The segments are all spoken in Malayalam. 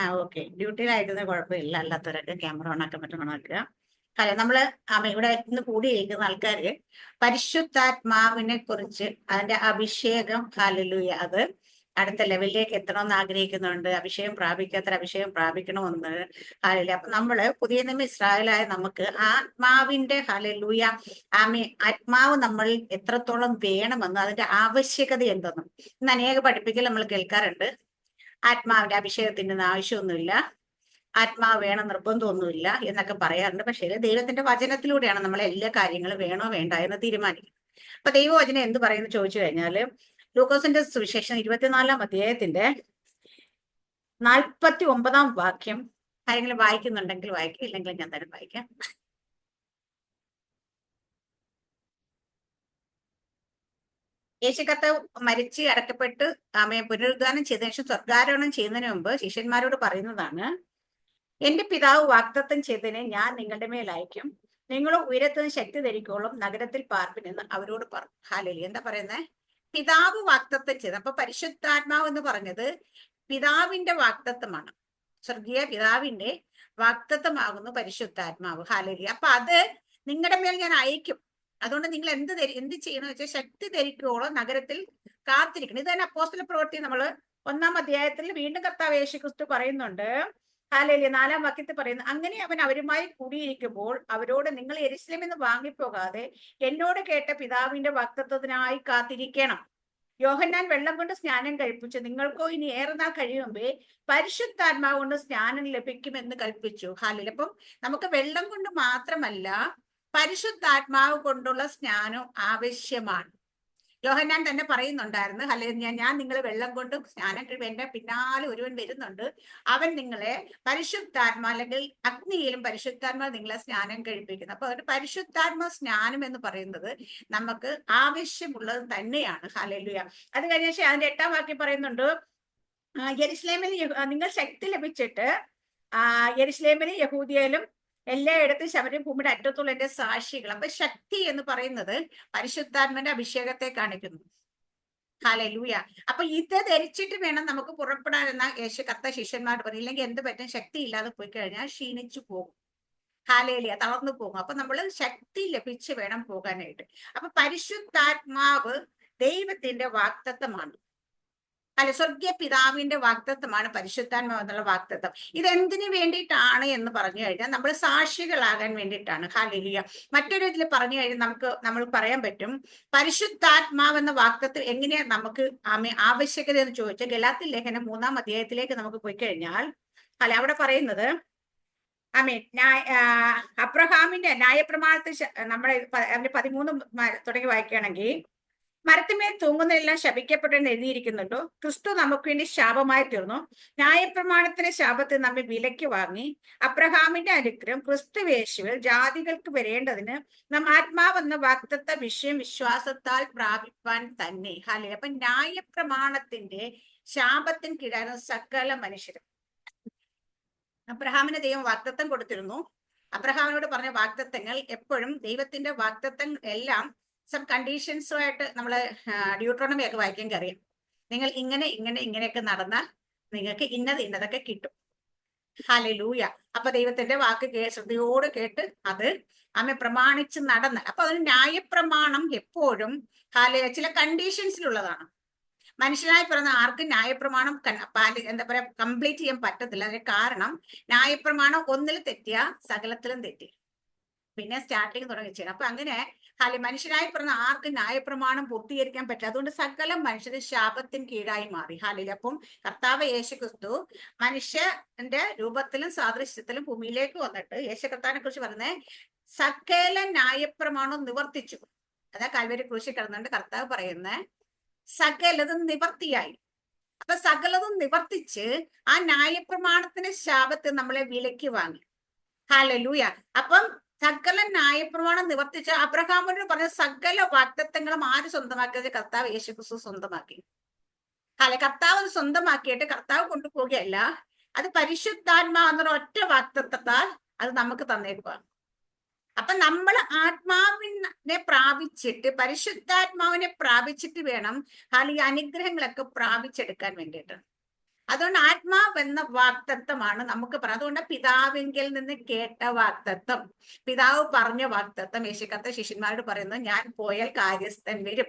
ആ ഓക്കെ. ഡ്യൂട്ടിയിലായിരിക്കുന്ന കുഴപ്പമില്ല. അല്ലാത്തവരൊക്കെ ക്യാമറ ഓൺ ആക്കാൻ പറ്റണം ഓണാക്കുക കാര്യം നമ്മൾ ഇവിടെ ഇന്ന് കൂടിയിരിക്കുന്ന ആൾക്കാര് പരിശുദ്ധാത്മാവിനെ കുറിച്ച് അതിന്റെ അഭിഷേകം ഹാലലുയ അത് അടുത്ത ലെവലിലേക്ക് എത്തണമെന്ന് ആഗ്രഹിക്കുന്നുണ്ട്. അഭിഷേകം പ്രാപിക്കാത്ത അഭിഷേകം പ്രാപിക്കണമെന്ന്. ഹാലലൂയ അപ്പൊ നമ്മൾ പുതിയ നിയമ ഇസ്രായേലായ നമുക്ക് ആത്മാവിന്റെ ഹാലലൂയ ആമി ആത്മാവ് നമ്മൾ എത്രത്തോളം വേണമെന്ന് അതിന്റെ ആവശ്യകത എന്തെന്നും ഇന്ന് അനേക പഠിപ്പിക്കൽ നമ്മൾ കേൾക്കാറുണ്ട്. ആത്മാവിന്റെ അഭിഷേകത്തിന്റെ ആവശ്യമൊന്നുമില്ല ആത്മാവ് വേണം നിർബന്ധമൊന്നുമില്ല എന്നൊക്കെ പറയാറുണ്ട്. പക്ഷേ ദൈവത്തിന്റെ വചനത്തിലൂടെയാണ് നമ്മൾ എല്ലാ കാര്യങ്ങളും വേണോ വേണ്ട എന്ന് തീരുമാനിക്കുന്നത്. അപ്പൊ ദൈവവചനം എന്ത് പറയുന്നു ചോദിച്ചു കഴിഞ്ഞാൽ ലൂക്കോസിന്റെ സുവിശേഷം ഇരുപത്തിനാലാം അധ്യായത്തിന്റെ നാൽപ്പത്തി ഒമ്പതാം വാക്യം ആരെങ്കിലും വായിക്കുന്നുണ്ടെങ്കിൽ വായിക്കും ഇല്ലെങ്കിൽ ഞാൻ തന്നെ വായിക്കാം. യേശു കർത്താവ് മരിച്ച് അടക്കപ്പെട്ട് അമ്മയെ പുനരുദ്ധാനം ചെയ്തതിനു ശേഷം സ്വർഗാരോഹണം ചെയ്യുന്നതിന് മുമ്പ് ശിഷ്യന്മാരോട് പറയുന്നതാണ് എന്റെ പിതാവ് വാക്തത്വം ചെയ്തതിനെ ഞാൻ നിങ്ങളുടെ മേൽ അയക്കും നിങ്ങൾ ഉയരത്തിന് ശക്തി ധരിക്കോളും നഗരത്തിൽ പാർപ്പിനെന്ന് അവരോട് പറഞ്ഞു. ഹാലലി എന്താ പറയുന്നത് പിതാവ് വാക്തത്വം ചെയ്ത് അപ്പൊ പരിശുദ്ധാത്മാവ് എന്ന് പറഞ്ഞത് പിതാവിന്റെ വാക്തത്വമാണ് സ്വർഗീയ പിതാവിന്റെ വാക്തത്വമാകുന്നു പരിശുദ്ധാത്മാവ്. ഹാലലി അപ്പൊ അത് നിങ്ങളുടെ മേൽ ഞാൻ അയക്കും. അതുകൊണ്ട് നിങ്ങൾ എന്ത് എന്ത് ചെയ്യണം വെച്ചാൽ ശക്തി ധരിക്കുവോളം നഗരത്തിൽ കാത്തിരിക്കണം. ഇത് തന്നെ അപ്പോസ്തല പ്രവൃത്തി നമ്മൾ ഒന്നാം അധ്യായത്തിൽ വീണ്ടും കർത്താവ് യേശു ക്രിസ്തു പറയുന്നുണ്ട്. ഹാലേലി നാലാം വാക്യത്തിൽ പറയുന്നു അങ്ങനെ അവൻ അവരുമായി കൂടിയിരിക്കുമ്പോൾ അവരോട് നിങ്ങൾ എരിശിലം എന്ന് വാങ്ങിപ്പോകാതെ എന്നോട് കേട്ട പിതാവിന്റെ വക്തത്വത്തിനായി കാത്തിരിക്കണം. യോഹന്നാൻ വെള്ളം കൊണ്ട് സ്നാനം കഴിപ്പിച്ചു. നിങ്ങൾക്കോ ഇനി ഏറെ നാൾ കഴിയുമ്പേ പരിശുദ്ധാത്മാവ് കൊണ്ട് സ്നാനം ലഭിക്കുമെന്ന് കൽപ്പിച്ചു. ഹാലിൽ അപ്പം നമുക്ക് വെള്ളം കൊണ്ട് മാത്രമല്ല പരിശുദ്ധാത്മാവ് കൊണ്ടുള്ള സ്നാനം ആവശ്യമാണ്. യോഹന്നാൻ തന്നെ പറയുന്നുണ്ടായിരുന്നു അല്ലെ ഞാൻ ഞാൻ നിങ്ങളെ വെള്ളം കൊണ്ട് സ്നാനം കഴിവ് എന്റെ പിന്നാലെ ഒരുവൻ വരുന്നുണ്ട്. അവൻ നിങ്ങളെ പരിശുദ്ധാത്മ അല്ലെങ്കിൽ അഗ്നിയിലും പരിശുദ്ധാത്മ നിങ്ങളെ സ്നാനം കഴിപ്പിക്കുന്നു. അപ്പൊ ഒരു പരിശുദ്ധാത്മ സ്നാനം എന്ന് പറയുന്നത് നമുക്ക് ആവശ്യമുള്ളത് തന്നെയാണ്. ഹലലുയ അത് കഴിഞ്ഞ അതിന്റെ എട്ടാം വാക്യം പറയുന്നുണ്ട് യെരുസലേമിൽ നിങ്ങൾ ശക്തി ലഭിച്ചിട്ട് യെരുസലേമിലും യഹൂദിയയിലും എല്ലായിടത്തും ശബരം ഭൂമിയുടെ അറ്റത്തുള്ള എന്റെ സാക്ഷികൾ. അപ്പൊ ശക്തി എന്ന് പറയുന്നത് പരിശുദ്ധാത്മന്റെ അഭിഷേകത്തെ കാണിക്കുന്നു. ഹാലലൂയ അപ്പൊ ഇത് ധരിച്ചിട്ട് വേണം നമുക്ക് പുറപ്പെടാൻ എന്ന യേശു കത്ത ശിഷ്യന്മാരോട് പറഞ്ഞു. ഇല്ലെങ്കിൽ എന്ത് പറ്റും ശക്തി ഇല്ലാതെ പോയി കഴിഞ്ഞാൽ ക്ഷീണിച്ചു പോകും. ഹാലേലിയ തളർന്നു പോകും. അപ്പൊ നമ്മൾ ശക്തി ലഭിച്ചു വേണം പോകാനായിട്ട്. അപ്പൊ പരിശുദ്ധാത്മാവ് ദൈവത്തിന്റെ വാക്തത്വമാണ്. അല്ല? സ്വർഗീയ പിതാവിന്റെ വാക്തത്വമാണ് പരിശുദ്ധാത്മ എന്നുള്ള വാക്തത്വം ഇതെന്തിനു വേണ്ടിയിട്ടാണ് എന്ന് പറഞ്ഞു കഴിഞ്ഞാൽ നമ്മൾ സാക്ഷികളാകാൻ വേണ്ടിയിട്ടാണ്. ഹാലിലിയ മറ്റൊരു ഇതിൽ പറഞ്ഞു കഴിഞ്ഞാൽ നമുക്ക് നമ്മൾ പറയാൻ പറ്റും പരിശുദ്ധാത്മാവെന്ന വാക്തത്വം എങ്ങനെയാ നമുക്ക് ആവശ്യകത എന്ന് ചോദിച്ചാൽ ഗലാത്തിൽ ലേഖനം മൂന്നാം അധ്യായത്തിലേക്ക് നമുക്ക് പോയി കഴിഞ്ഞാൽ അല്ല അവിടെ പറയുന്നത് ആമീൻ അബ്രഹാമിന്റെ ന്യായപ്രമാണത്തിൽ നമ്മുടെ പതിമൂന്ന് തുടങ്ങി വായിക്കുകയാണെങ്കിൽ മരത്തിന്മേൽ തൂങ്ങുന്നതെല്ലാം ശപിക്കപ്പെട്ടെന്ന് എഴുതിയിരിക്കുന്നുണ്ടോ? ക്രിസ്തു നമുക്ക് വേണ്ടി ശാപമായി തീർന്നു. ന്യായപ്രമാണത്തിന്റെ ശാപത്തെ നമ്മെ വിലയ്ക്ക് വാങ്ങി. അബ്രഹാമിന്റെ അനുഗ്രഹം ക്രിസ്തു യേശുവിൽ ജാതികൾക്ക് വരേണ്ടതിന് നാം ആത്മാവെന്ന വാക്തത്വ വിഷയം വിശ്വാസത്താൽ പ്രാപിപ്പാൻ തന്നെ. ഹാലി അപ്പൊ ന്യായപ്രമാണത്തിന്റെ ശാപത്തിന് കീഴായിരുന്നു സകല മനുഷ്യരും. അബ്രഹാമിന് ദൈവം വാക്തത്വം കൊടുത്തിരുന്നു. അബ്രഹാമിനോട് പറഞ്ഞ വാക്തത്വങ്ങൾ എപ്പോഴും ദൈവത്തിന്റെ വാക്തത്വം എല്ലാം സം കണ്ടീഷൻസുമായിട്ട് നമ്മൾ ഡ്യൂട്രോണമി ഒക്കെ വായിക്കാൻ അറിയാം നിങ്ങൾ ഇങ്ങനെ ഇങ്ങനെ ഇങ്ങനെയൊക്കെ നടന്നാൽ നിങ്ങൾക്ക് ഇന്നത് ഇന്നതൊക്കെ കിട്ടും. ഹലലൂയ അപ്പൊ ദൈവത്തിന്റെ വാക്ക് കേ ശ്രദ്ധയോട് കേട്ട് അത് അമ്മ പ്രമാണിച്ച് നടന്ന്. അപ്പൊ അതിന് ന്യായപ്രമാണം എപ്പോഴും ഹാല ചില കണ്ടീഷൻസിലുള്ളതാണ് മനുഷ്യനായി പിറന്ന ആർക്ക് ന്യായപ്രമാണം പാലി എന്താ പറയാ കംപ്ലീറ്റ് ചെയ്യാൻ പറ്റത്തില്ല. അതിന് കാരണം ന്യായപ്രമാണം ഒന്നിൽ തെറ്റിയ സകലത്തിലും തെറ്റി. പിന്നെ സ്റ്റാർട്ടിങ് തുടങ്ങി ചെയ്യണം. അപ്പൊ അങ്ങനെ ഹാലി മനുഷ്യനായി പറഞ്ഞ ആർക്കും ന്യായപ്രമാണം പൂർത്തീകരിക്കാൻ പറ്റില്ല. അതുകൊണ്ട് സകല മനുഷ്യന് ശാപത്തിന് കീഴായി മാറി. ഹാലിൽ അപ്പം കർത്താവ് യേശു ക്രിസ്തു മനുഷ്യന്റെ രൂപത്തിലും സാദൃശ്യത്തിലും ഭൂമിയിലേക്ക് വന്നിട്ട് യേശു കർത്താവിനെ കുറിച്ച് പറഞ്ഞേ സകല ന്യായപ്രമാണം നിവർത്തിച്ചു. അതാ കാൽവരി കൃഷി കിടന്നുകൊണ്ട് കർത്താവ് പറയുന്നേ സകലതും നിവർത്തിയായി. അപ്പൊ സകലതും നിവർത്തിച്ച് ആ ന്യായപ്രമാണത്തിന്റെ ശാപത്തെ നമ്മളെ വിലക്ക് വാങ്ങി. ഹാലലൂയ അപ്പം സകല ന്യായപ്രമാണം നിവർത്തിച്ച അബ്രഹാമിനോട് പറഞ്ഞ സകല വാക്തത്വങ്ങളും ആര് സ്വന്തമാക്കിയത്? കർത്താവ് യേശു ക്രിസ്തു സ്വന്തമാക്കി. അല്ലെ? കർത്താവ് സ്വന്തമാക്കിയിട്ട് കർത്താവ് കൊണ്ടുപോകുകയല്ല അത് പരിശുദ്ധാത്മാ എന്നൊരു ഒറ്റ വാക്തത്വത്താൽ അത് നമുക്ക് തന്നേക്കുവാണ് അപ്പൊ നമ്മൾ ആത്മാവിനെ പ്രാപിച്ചിട്ട് പരിശുദ്ധാത്മാവിനെ പ്രാപിച്ചിട്ട് വേണം അല്ലെങ്കിൽ അനുഗ്രഹങ്ങളൊക്കെ പ്രാപിച്ചെടുക്കാൻ വേണ്ടിയിട്ട്. അതുകൊണ്ട് ആത്മാവ് എന്ന വാക്തത്വമാണ് നമുക്ക് പറയാം. അതുകൊണ്ട് പിതാവിങ്കിൽ നിന്ന് കേട്ട വാക്തത്വം. പിതാവ് പറഞ്ഞ വാക്തത്വം. യേശുക്കത്ത ശിഷ്യന്മാരോട് പറയുന്നത് ഞാൻ പോയാൽ കാര്യസ്ഥൻ വരും.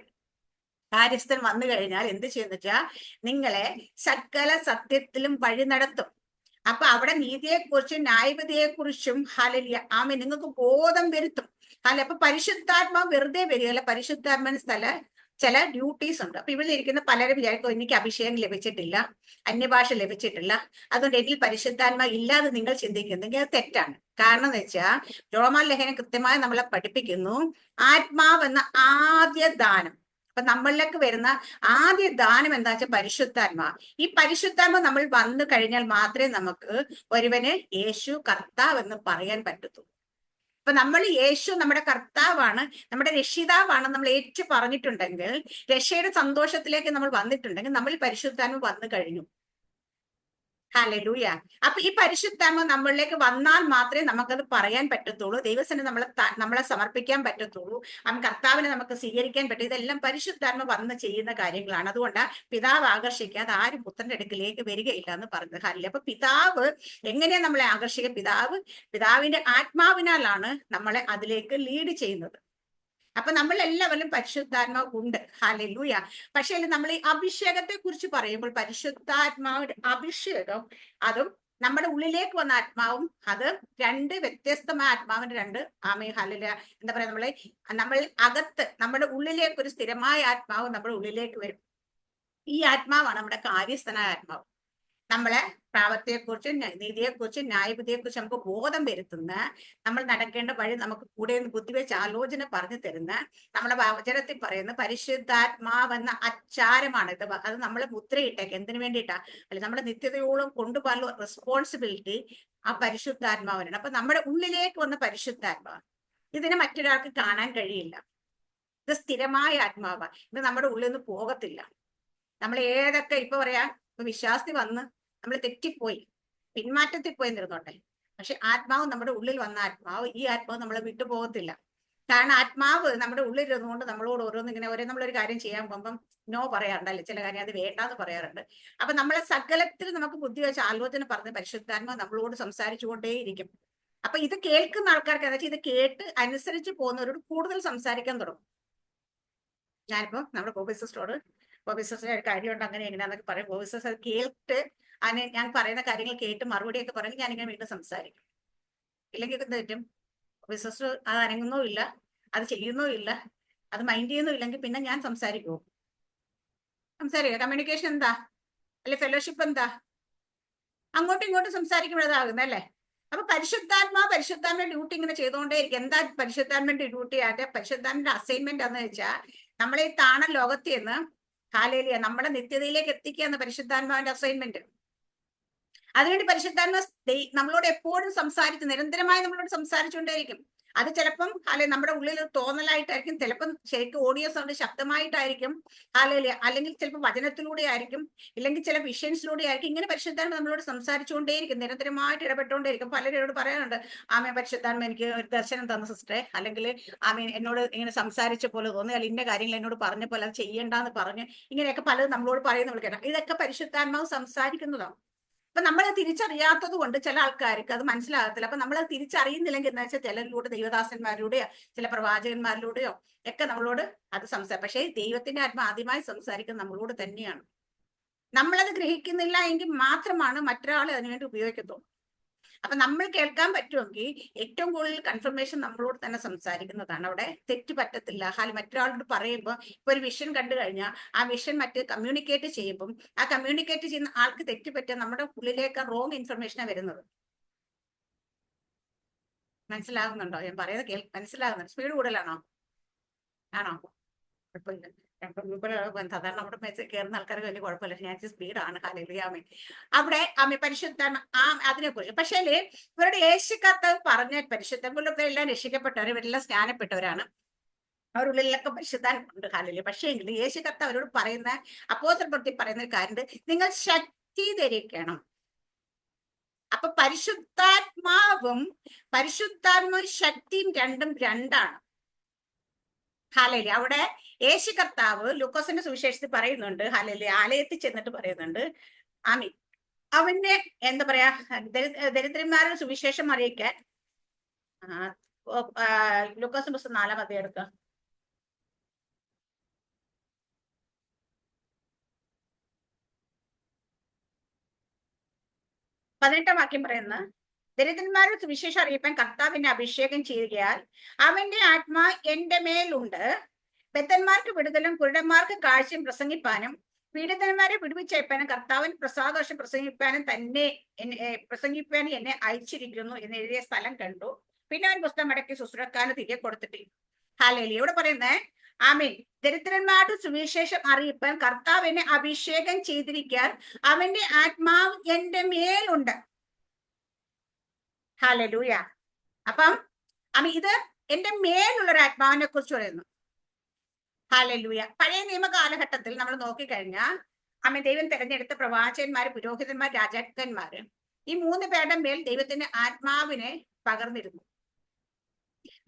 കാര്യസ്ഥൻ വന്നു കഴിഞ്ഞാൽ എന്ത് ചെയ്യുന്ന വെച്ചാൽ നിങ്ങളെ സകല സത്യത്തിലും വഴി നടത്തും. അപ്പൊ അവിടെ നീതിയെക്കുറിച്ചും ന്യായവിധിയെക്കുറിച്ചും ഹലലിയ ആമേ നിങ്ങൾക്ക് ബോധം വരുത്തും. അല്ല? അപ്പൊ പരിശുദ്ധാത്മാവ് വെറുതെ വരികയല്ല. പരിശുദ്ധാത്മ സ്ഥല ചില ഡ്യൂട്ടീസ് ഉണ്ട്. അപ്പൊ ഇവിടെ ഇരിക്കുന്ന പലരും വിചാരിക്കും എനിക്ക് അഭിഷേകം ലഭിച്ചിട്ടില്ല അന്യഭാഷ ലഭിച്ചിട്ടില്ല. അതുകൊണ്ട് എന്നിൽ പരിശുദ്ധാത്മാ ഇല്ലാതെ നിങ്ങൾ ചിന്തിക്കുന്നെങ്കിൽ അത് തെറ്റാണ്. കാരണം എന്ന് വെച്ചാൽ റോമാ ലഹന കൃത്യമായി നമ്മളെ പഠിപ്പിക്കുന്നു ആത്മാവെന്ന ആദ്യ ദാനം. അപ്പൊ നമ്മളിലേക്ക് വരുന്ന ആദ്യ ദാനം എന്താ വെച്ചാൽ പരിശുദ്ധാത്മാ. ഈ പരിശുദ്ധാത്മ നമ്മൾ വന്നു കഴിഞ്ഞാൽ മാത്രമേ നമുക്ക് ഒരുവന് യേശു കർത്താവ് എന്ന് പറയാൻ പറ്റത്തുള്ളൂ. അപ്പൊ നമ്മൾ യേശു നമ്മുടെ കർത്താവാണ് നമ്മുടെ രക്ഷിതാവാണ് നമ്മൾ ഏറ്റു പറഞ്ഞിട്ടുണ്ടെങ്കിൽ രക്ഷയുടെ സന്തോഷത്തിലേക്ക് നമ്മൾ വന്നിട്ടുണ്ടെങ്കിൽ നമ്മൾ പരിശുദ്ധാത്മ വന്നു കഴിഞ്ഞു. ഹലലൂയ അപ്പൊ ഈ പരിശുദ്ധാത്മ നമ്മളിലേക്ക് വന്നാൽ മാത്രമേ നമുക്കത് പറയാൻ പറ്റത്തുള്ളൂ. ദൈവസനെ നമ്മളെ നമ്മളെ സമർപ്പിക്കാൻ പറ്റത്തുള്ളൂ. ആ കർത്താവിനെ നമുക്ക് സ്വീകരിക്കാൻ പറ്റും. ഇതെല്ലാം പരിശുദ്ധാത്മ വന്ന് ചെയ്യുന്ന കാര്യങ്ങളാണ്. അതുകൊണ്ട് പിതാവ് ആകർഷിക്കാതെ ആരും പുത്രന്റെ അടുക്കിലേക്ക് വരികയില്ല എന്ന് പറഞ്ഞത്. ഹാലില്ല അപ്പൊ പിതാവ് എങ്ങനെയാ നമ്മളെ ആകർഷിക്കുക? പിതാവ് പിതാവിന്റെ ആത്മാവിനാലാണ് നമ്മളെ അതിലേക്ക് ലീഡ് ചെയ്യുന്നത്. അപ്പൊ നമ്മൾ എല്ലാവരും പരിശുദ്ധാത്മാവ് ഉണ്ട് ഹാലൂയ പക്ഷേ നമ്മൾ ഈ അഭിഷേകത്തെ കുറിച്ച് പറയുമ്പോൾ പരിശുദ്ധാത്മാവിന്റെ അഭിഷേകം അതും നമ്മുടെ ഉള്ളിലേക്ക് വന്ന ആത്മാവും അത് രണ്ട് വ്യത്യസ്തമായ ആത്മാവിന്റെ രണ്ട് ആമേ ഹാലില എന്താ പറയാ നമ്മളെ നമ്മൾ അകത്ത് നമ്മുടെ ഉള്ളിലേക്ക് ഒരു സ്ഥിരമായ ആത്മാവ് നമ്മുടെ ഉള്ളിലേക്ക് വരും. ഈ ആത്മാവാണ് നമ്മുടെ കാര്യസ്ഥനായ ആത്മാവ്. നമ്മളെ പ്രാവത്തെക്കുറിച്ചും നീതിയെക്കുറിച്ചും ന്യായവിധിയെക്കുറിച്ചും നമുക്ക് ബോധം വരുത്തുന്ന നമ്മൾ നടക്കേണ്ട വഴി നമുക്ക് കൂടെ നിന്ന് ബുദ്ധിവെച്ച് ആലോചന പറഞ്ഞു തരുന്ന നമ്മളെ വചനത്തിൽ പറയുന്ന പരിശുദ്ധാത്മാവെന്ന അച്ചാരമാണ് ഇത്. അത് നമ്മളെ മുദ്രയിട്ടേക്ക്. എന്തിനു വേണ്ടിയിട്ടാ? അല്ലെ നമ്മുടെ നിത്യതയോളം കൊണ്ടുപോകാനുള്ള റെസ്പോൺസിബിലിറ്റി ആ പരിശുദ്ധാത്മാവിനാണ്. അപ്പൊ നമ്മുടെ ഉള്ളിലേക്ക് വന്ന പരിശുദ്ധാത്മാവ്. ഇതിനെ മറ്റൊരാൾക്ക് കാണാൻ കഴിയില്ല. ഇത് സ്ഥിരമായ ആത്മാവാണ് ഇത് നമ്മുടെ ഉള്ളിൽ നിന്ന് പോകത്തില്ല. നമ്മൾ ഏതൊക്കെ ഇപ്പൊ പറയാ ഇപ്പൊ വിശ്വാസി വന്ന് നമ്മൾ തെറ്റിപ്പോയി. പിന്മാറ്റത്തിൽ പോയി നിർന്നോട്ടെ പക്ഷെ ആത്മാവ് നമ്മുടെ ഉള്ളിൽ വന്ന ആത്മാവ് ഈ ആത്മാവ് നമ്മളെ വിട്ടുപോകത്തില്ല കാരണം ആത്മാവ് നമ്മുടെ ഉള്ളിൽ ഇരുന്നുകൊണ്ട് നമ്മളോട് ഓരോന്ന് ഇങ്ങനെ ഓരോ നമ്മളൊരു കാര്യം ചെയ്യാൻ പോകുമ്പം നോ പറയാറുണ്ടല്ലേ? ചില കാര്യം അത് വേണ്ടാന്ന് പറയാറുണ്ട്. അപ്പൊ നമ്മളെ സകലത്തിൽ നമുക്ക് ബുദ്ധി വെച്ച ആലോചന പറഞ്ഞ് പരിശുദ്ധാത്മ നമ്മളോട് സംസാരിച്ചുകൊണ്ടേയിരിക്കും. അപ്പൊ ഇത് കേൾക്കുന്ന ആൾക്കാർക്ക് എന്താ ഇത് കേട്ട് അനുസരിച്ച് പോകുന്നവരോട് കൂടുതൽ സംസാരിക്കാൻ തുടങ്ങും. ഞാനിപ്പോ നമ്മുടെ ഗോപി സിസ്റ്ററോട് ബോബി സിസ്റ്റർ ഒരു കാര്യമുണ്ട് അങ്ങനെ എങ്ങനെയാന്നൊക്കെ പറയും. ബോബി സിസ്റ്റർ കേട്ട് അതിന് ഞാൻ പറയുന്ന കാര്യങ്ങൾ കേട്ട് മറുപടിയൊക്കെ പറഞ്ഞ് ഞാനിങ്ങനെ വീണ്ടും സംസാരിക്കും. ഇല്ലെങ്കിൽ എന്ത് പറ്റും? ബിസിനസ് അത് അനങ്ങുന്നോ ഇല്ല അത് ചെയ്യുന്നോ ഇല്ല അത് മൈൻഡ് ചെയ്യുന്നോ ഇല്ലെങ്കിൽ പിന്നെ ഞാൻ സംസാരിക്കുമോ സംസാരിക്കുക കമ്മ്യൂണിക്കേഷൻ എന്താ? അല്ലെ ഫെലോഷിപ്പ് എന്താ? അങ്ങോട്ടും ഇങ്ങോട്ടും സംസാരിക്കുമ്പോഴതാകുന്നത് അല്ലേ? അപ്പൊ പരിശുദ്ധാത്മാ പരിശുദ്ധാത്മ ഡ്യൂട്ടി ഇങ്ങനെ ചെയ്തുകൊണ്ടേ എന്താ പരിശുദ്ധാത്മന്റെ ഡ്യൂട്ടി ആന്റെ പരിശുദ്ധാത്മന്റെ അസൈൻമെന്റ് എന്ന് വെച്ചാൽ നമ്മളെ ഈ താണ ലോകത്തിൽ നിന്ന് കാലേലിയ നമ്മളെ നിത്യതയിലേക്ക് എത്തിക്കുക എന്ന പരിശുദ്ധാത്മാവിന്റെ അസൈൻമെന്റ് അതിനുവേണ്ടി പരിശുദ്ധാത്മ നമ്മളോട് എപ്പോഴും സംസാരിച്ച് നിരന്തരമായി നമ്മളോട് സംസാരിച്ചുകൊണ്ടേയിരിക്കും. അത് ചിലപ്പം അല്ലെ നമ്മുടെ ഉള്ളിൽ തോന്നലായിട്ടായിരിക്കും ചിലപ്പം ശരിക്കും ഓഡിയോ സൗണ്ട് ശബ്ദമായിട്ടായിരിക്കും അല്ലെങ്കിൽ അല്ലെങ്കിൽ ചിലപ്പോൾ വചനത്തിലൂടെ ആയിരിക്കും ഇല്ലെങ്കിൽ ചില വിഷൻസിലൂടെ ആയിരിക്കും. ഇങ്ങനെ പരിശുദ്ധാത്മ നമ്മളോട് സംസാരിച്ചുകൊണ്ടേയിരിക്കും നിരന്തരമായിട്ട് ഇടപെട്ടുകൊണ്ടേയിരിക്കും. പലരോട് പറയാനുണ്ട് ആമേ പരിശുദ്ധാത്മ എനിക്ക് ഒരു ദർശനം തന്ന സിസ്റ്ററെ അല്ലെങ്കിൽ ആമേ എന്നോട് ഇങ്ങനെ സംസാരിച്ച പോലെ തോന്നി അല്ലെങ്കിൽ ഇന്ന കാര്യങ്ങൾ എന്നോട് പറഞ്ഞ പോലെ അത് ചെയ്യേണ്ടെന്ന് പറഞ്ഞ് ഇങ്ങനെയൊക്കെ പലതും നമ്മളോട് പറയുന്ന വിളിക്കണം ഇതൊക്കെ പരിശുദ്ധാത്മാവ് സംസാരിക്കുന്നതാണ്. അപ്പൊ നമ്മൾ തിരിച്ചറിയാത്തത് കൊണ്ട് ചില ആൾക്കാർക്ക് അത് മനസ്സിലാകത്തില്ല. അപ്പൊ നമ്മൾ തിരിച്ചറിയുന്നില്ലെങ്കിൽ എന്താ വെച്ചാൽ ചിലരിലൂടെ ദൈവദാസന്മാരിലൂടെയോ ചില പ്രവാചകന്മാരിലൂടെയോ ഒക്കെ നമ്മളോട് അത് സംസാരം പക്ഷേ ദൈവത്തിന്റെ ആത്മ ആദ്യമായി സംസാരിക്കുന്നത് നമ്മളോട് തന്നെയാണ്. നമ്മളത് ഗ്രഹിക്കുന്നില്ല എങ്കിൽ മാത്രമാണ് മറ്റൊരാളെ അതിനുവേണ്ടി ഉപയോഗിക്കത്തുള്ളൂ. അപ്പൊ നമ്മൾ കേൾക്കാൻ പറ്റുമെങ്കിൽ ഏറ്റവും കൂടുതൽ കൺഫർമേഷൻ നമ്മളോട് തന്നെ സംസാരിക്കുന്നതാണ്. അവിടെ തെറ്റ് പറ്റത്തില്ല. ഹാൽ മറ്റൊരാളോട് പറയുമ്പോൾ ഇപ്പൊ ഒരു വിഷൻ കണ്ടു കഴിഞ്ഞാൽ ആ വിഷൻ മറ്റ് കമ്മ്യൂണിക്കേറ്റ് ചെയ്യുമ്പം ആ കമ്മ്യൂണിക്കേറ്റ് ചെയ്യുന്ന ആൾക്ക് തെറ്റ് പറ്റുക നമ്മുടെ ഉള്ളിലേക്ക് റോങ് ഇൻഫർമേഷനാണ് വരുന്നത്. മനസ്സിലാകുന്നുണ്ടോ ഞാൻ പറയുന്നത് കേൾ മനസ്സിലാകുന്നുണ്ട് സ്പീഡ് കൂടുതലാണോ? ആണോ? കുഴപ്പമില്ല. സാധാരണ നമ്മുടെ മെസ്സേജ് കയറുന്ന ആൾക്കാർക്ക് വലിയ കുഴപ്പമില്ല. ഞാൻ സ്പീഡാണ് കാലിയാമി അവിടെ അമ്മ പരിശുദ്ധ ആ അതിനെ കുറിച്ച് പക്ഷേ ഇവരുടെ യേശു കർത്താവ് പറഞ്ഞ പരിശുദ്ധം എല്ലാം രക്ഷിക്കപ്പെട്ടവർ ഇവരെല്ലാം സ്നാനപ്പെട്ടവരാണ്. അവരുള്ളിലൊക്കെ പരിശുദ്ധാനുണ്ട് ഹാലിൽ പക്ഷേ എങ്കിൽ യേശു കർത്താവ് അവരോട് പറയുന്ന അപ്പോസൽ പറയുന്ന ഒരു കാര്യമുണ്ട്. നിങ്ങൾ ശക്തി ധരിക്കണം അപ്പൊ പരിശുദ്ധാത്മാവും പരിശുദ്ധാത്മാ ശക്തിയും രണ്ടും രണ്ടാണ്. ഹാലലി അവിടെ യേശു കർത്താവ് ലൂക്കോസിന്റെ സുവിശേഷത്തിൽ പറയുന്നുണ്ട് ഹാലലി ആലയത്തിൽ ചെന്നിട്ട് പറയുന്നുണ്ട് അമി അവന്റെ എന്താ പറയാ ദരി- ദരിദ്രന്മാരുടെ സുവിശേഷം അറിയിക്കാൻ ലൂക്കോസിന്റെ പുസ്തകം നാലാം അധ്യായം എടുക്കുക പതിനെട്ടാം വാക്യം പറയുന്ന ദരിദ്രന്മാരുടെ സുവിശേഷം അറിയിപ്പാൻ കർത്താവിന്റെ അഭിഷേകം ചെയ്യുകയാൽ അവന്റെ ആത്മാ എന്റെ മേലുണ്ട്. ബദ്ധന്മാർക്ക് വിടുതലും കുരുടന്മാർക്ക് കാഴ്ചയും പ്രസംഗിപ്പാനും പീഡിതന്മാരെ വിടുവിച്ചയപ്പാനും കർത്താവിൻ പ്രസാദോഷം പ്രസംഗിപ്പാനും തന്നെ എന്നെ പ്രസംഗിപ്പാൻ എന്നെ അയച്ചിരിക്കുന്നു എന്ന് എഴുതിയ സ്ഥലം കണ്ടു. പിന്നെ അവൻ പുസ്തകം മടക്കി ശുശ്രൂഷക്കാരന് തിരികെ കൊടുത്തിട്ട്. ഹാലേലി ഇവിടെ പറയുന്നേ ആമീൻ. ദരിദ്രന്മാരുടെ സുവിശേഷം അറിയിപ്പാൻ കർത്താവിനെ അഭിഷേകം ചെയ്തിരിക്കാൻ അവന്റെ ആത്മാവ് എന്റെ മേലുണ്ട്. ഹാലലൂയ. അപ്പം ആമീ ഇത് എന്റെ മേലുള്ള ഒരു ആത്മാവിനെ കുറിച്ച് പറയുന്നു. ഹാലലൂയ പഴയ നിയമ കാലഘട്ടത്തിൽ നമ്മൾ നോക്കിക്കഴിഞ്ഞാൽ അമ്മ ദൈവം തെരഞ്ഞെടുത്ത പ്രവാചകന്മാർ പുരോഹിതന്മാർ രാജാക്കന്മാർ ഈ മൂന്ന് പേരുടെ മേൽ ദൈവത്തിന്റെ ആത്മാവിനെ പകർന്നിരുന്നു.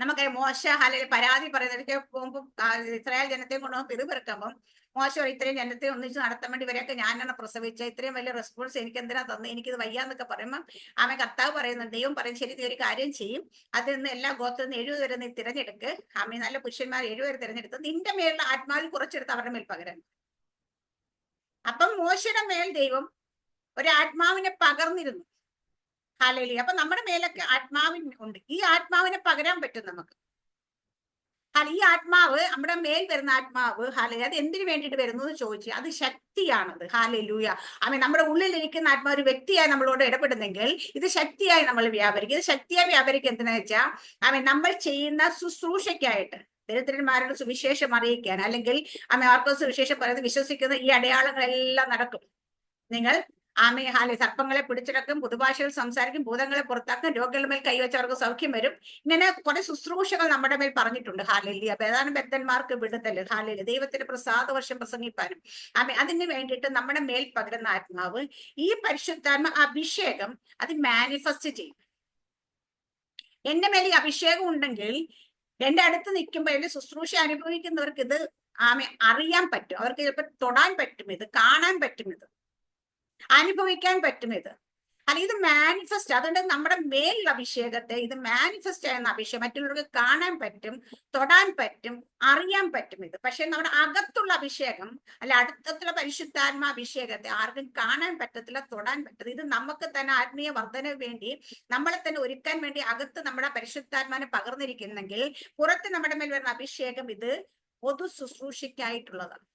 നമുക്ക് മോശ അല്ലെങ്കിൽ പരാതി പറയുന്നതൊക്കെ പോകുമ്പോൾ ഇസ്രായേൽ ജനത്തെ കൊണ്ടുപോകുമ്പോൾ പിറുപിറുക്കുമ്പം മോശം ഇത്രയും ജനത്തെ ഒന്നിച്ച് നടത്താൻ വേണ്ടി ഇവരെയൊക്കെ ഞാനാണ് പ്രസവിച്ച ഇത്രയും വലിയ റെസ്പോൺസ് എനിക്ക് എന്തിനാ തന്നെ എനിക്കിത് വയ്യാന്നൊക്കെ പറയുമ്പോൾ അവൻ കർത്താവ് പറയുന്നുണ്ട് ദൈവം പറയും ശരി നീ ഒരു കാര്യം ചെയ്യും അതിൽ നിന്ന് എല്ലാ ഗോത്രത്തിൽ നിന്ന് എഴുപത് വരെ നീ തിരഞ്ഞെടുക്ക് അമ്മ നല്ല പുരുഷന്മാർ എഴുപത് തിരഞ്ഞെടുത്ത് നിന്റെ മേലുള്ള ആത്മാവിൽ കുറച്ചെടുത്ത് അവരുടെ മേൽ പകരം അപ്പം മോശയുടെ മേൽ ദൈവം ഒരു ആത്മാവിനെ പകർന്നിരുന്നു. ഹാലേലി അപ്പൊ നമ്മുടെ മേലൊക്കെ ആത്മാവിൻ ഉണ്ട്. ഈ ആത്മാവിനെ പകരാൻ പറ്റും നമുക്ക്. ഹാല ഈ ആത്മാവ് നമ്മുടെ മേൽ വരുന്ന ആത്മാവ് ഹാലേ അത് എന്തിനു വേണ്ടിയിട്ട് വരുന്നു എന്ന് ചോദിച്ചു അത് ശക്തിയാണത്. ഹാലലൂയ. അവൻ നമ്മുടെ ഉള്ളിലിരിക്കുന്ന ആത്മാവ് ഒരു വ്യക്തിയായി നമ്മളോട് ഇടപെടുന്നെങ്കിൽ ഇത് ശക്തിയായി നമ്മൾ വ്യാപരിക്കും. ഇത് ശക്തിയായി വ്യാപരിക്കും എന്തിനാ വെച്ചാൽ അവൻ നമ്മൾ ചെയ്യുന്ന ശുശ്രൂഷയ്ക്കായിട്ട്. ദരിദ്രന്മാരുടെ സുവിശേഷം അറിയിക്കാൻ. അല്ലെങ്കിൽ അമ്മ ആർക്കോ സുവിശേഷം പറയുന്നത് വിശ്വസിക്കുന്ന ഈ അടയാളങ്ങളെല്ലാം നടക്കും. നിങ്ങൾ ആമേ ഹാലെ സർപ്പങ്ങളെ പിടിച്ചിടക്കും പുതുഭാഷയിൽ സംസാരിക്കും ഭൂതങ്ങളെ പുറത്താക്കും രോഗികളുടെ മേൽ കൈവച്ചവർക്ക് സൗഖ്യം വരും. ഇങ്ങനെ കുറെ ശുശ്രൂഷകൾ നമ്മുടെ മേൽ പറഞ്ഞിട്ടുണ്ട്. ഹാലില്ല പ്രധാന ബദ്ധന്മാർക്ക് വിടുതൽ ഹാലില്ല ദൈവത്തിന്റെ പ്രസാദ വർഷം പ്രസംഗിപ്പാനും. ആമ അതിന് വേണ്ടിയിട്ട് നമ്മുടെ മേൽ പകരുന്ന ആത്മാവ് ഈ പരിശുദ്ധാത്മ അഭിഷേകം അത് മാനിഫെസ്റ്റ് ചെയ്യും. എന്റെ മേൽ ഈ അഭിഷേകം ഉണ്ടെങ്കിൽ എന്റെ അടുത്ത് നിൽക്കുമ്പോൾ എന്റെ ശുശ്രൂഷ അനുഭവിക്കുന്നവർക്ക് ഇത് ആമെ അറിയാൻ പറ്റും. അവർക്ക് ചിലപ്പോൾ തൊടാൻ പറ്റും ഇത് കാണാൻ പറ്റും ഇത്. അനുഭവിക്കാൻ പറ്റും ഇത് അല്ല ഇത് മാനിഫെസ്റ്റ് അതുകൊണ്ട് നമ്മുടെ മേലുള്ള അഭിഷേകത്തെ ഇത് മാനിഫെസ്റ്റ് ചെയ്യുന്ന അഭിഷേകം മറ്റുള്ളവർക്ക് കാണാൻ പറ്റും തൊടാൻ പറ്റും അറിയാൻ പറ്റും ഇത്. പക്ഷെ നമ്മുടെ അകത്തുള്ള അഭിഷേകം അല്ല അടുത്തുള്ള പരിശുദ്ധാത്മാ അഭിഷേകത്തെ ആർക്കും കാണാൻ പറ്റത്തില്ല തൊടാൻ പറ്റത്തില്ല. ഇത് നമുക്ക് തന്നെ ആത്മീയ വർധന വേണ്ടി നമ്മളെ തന്നെ ഒരുക്കാൻ വേണ്ടി അകത്ത് നമ്മുടെ പരിശുദ്ധാത്മാനെ പകർന്നിരിക്കുന്നെങ്കിൽ പുറത്ത് നമ്മുടെ മേൽ വരുന്ന അഭിഷേകം ഇത് പൊതു ശുശ്രൂഷയ്ക്കായിട്ടുള്ളതാണ്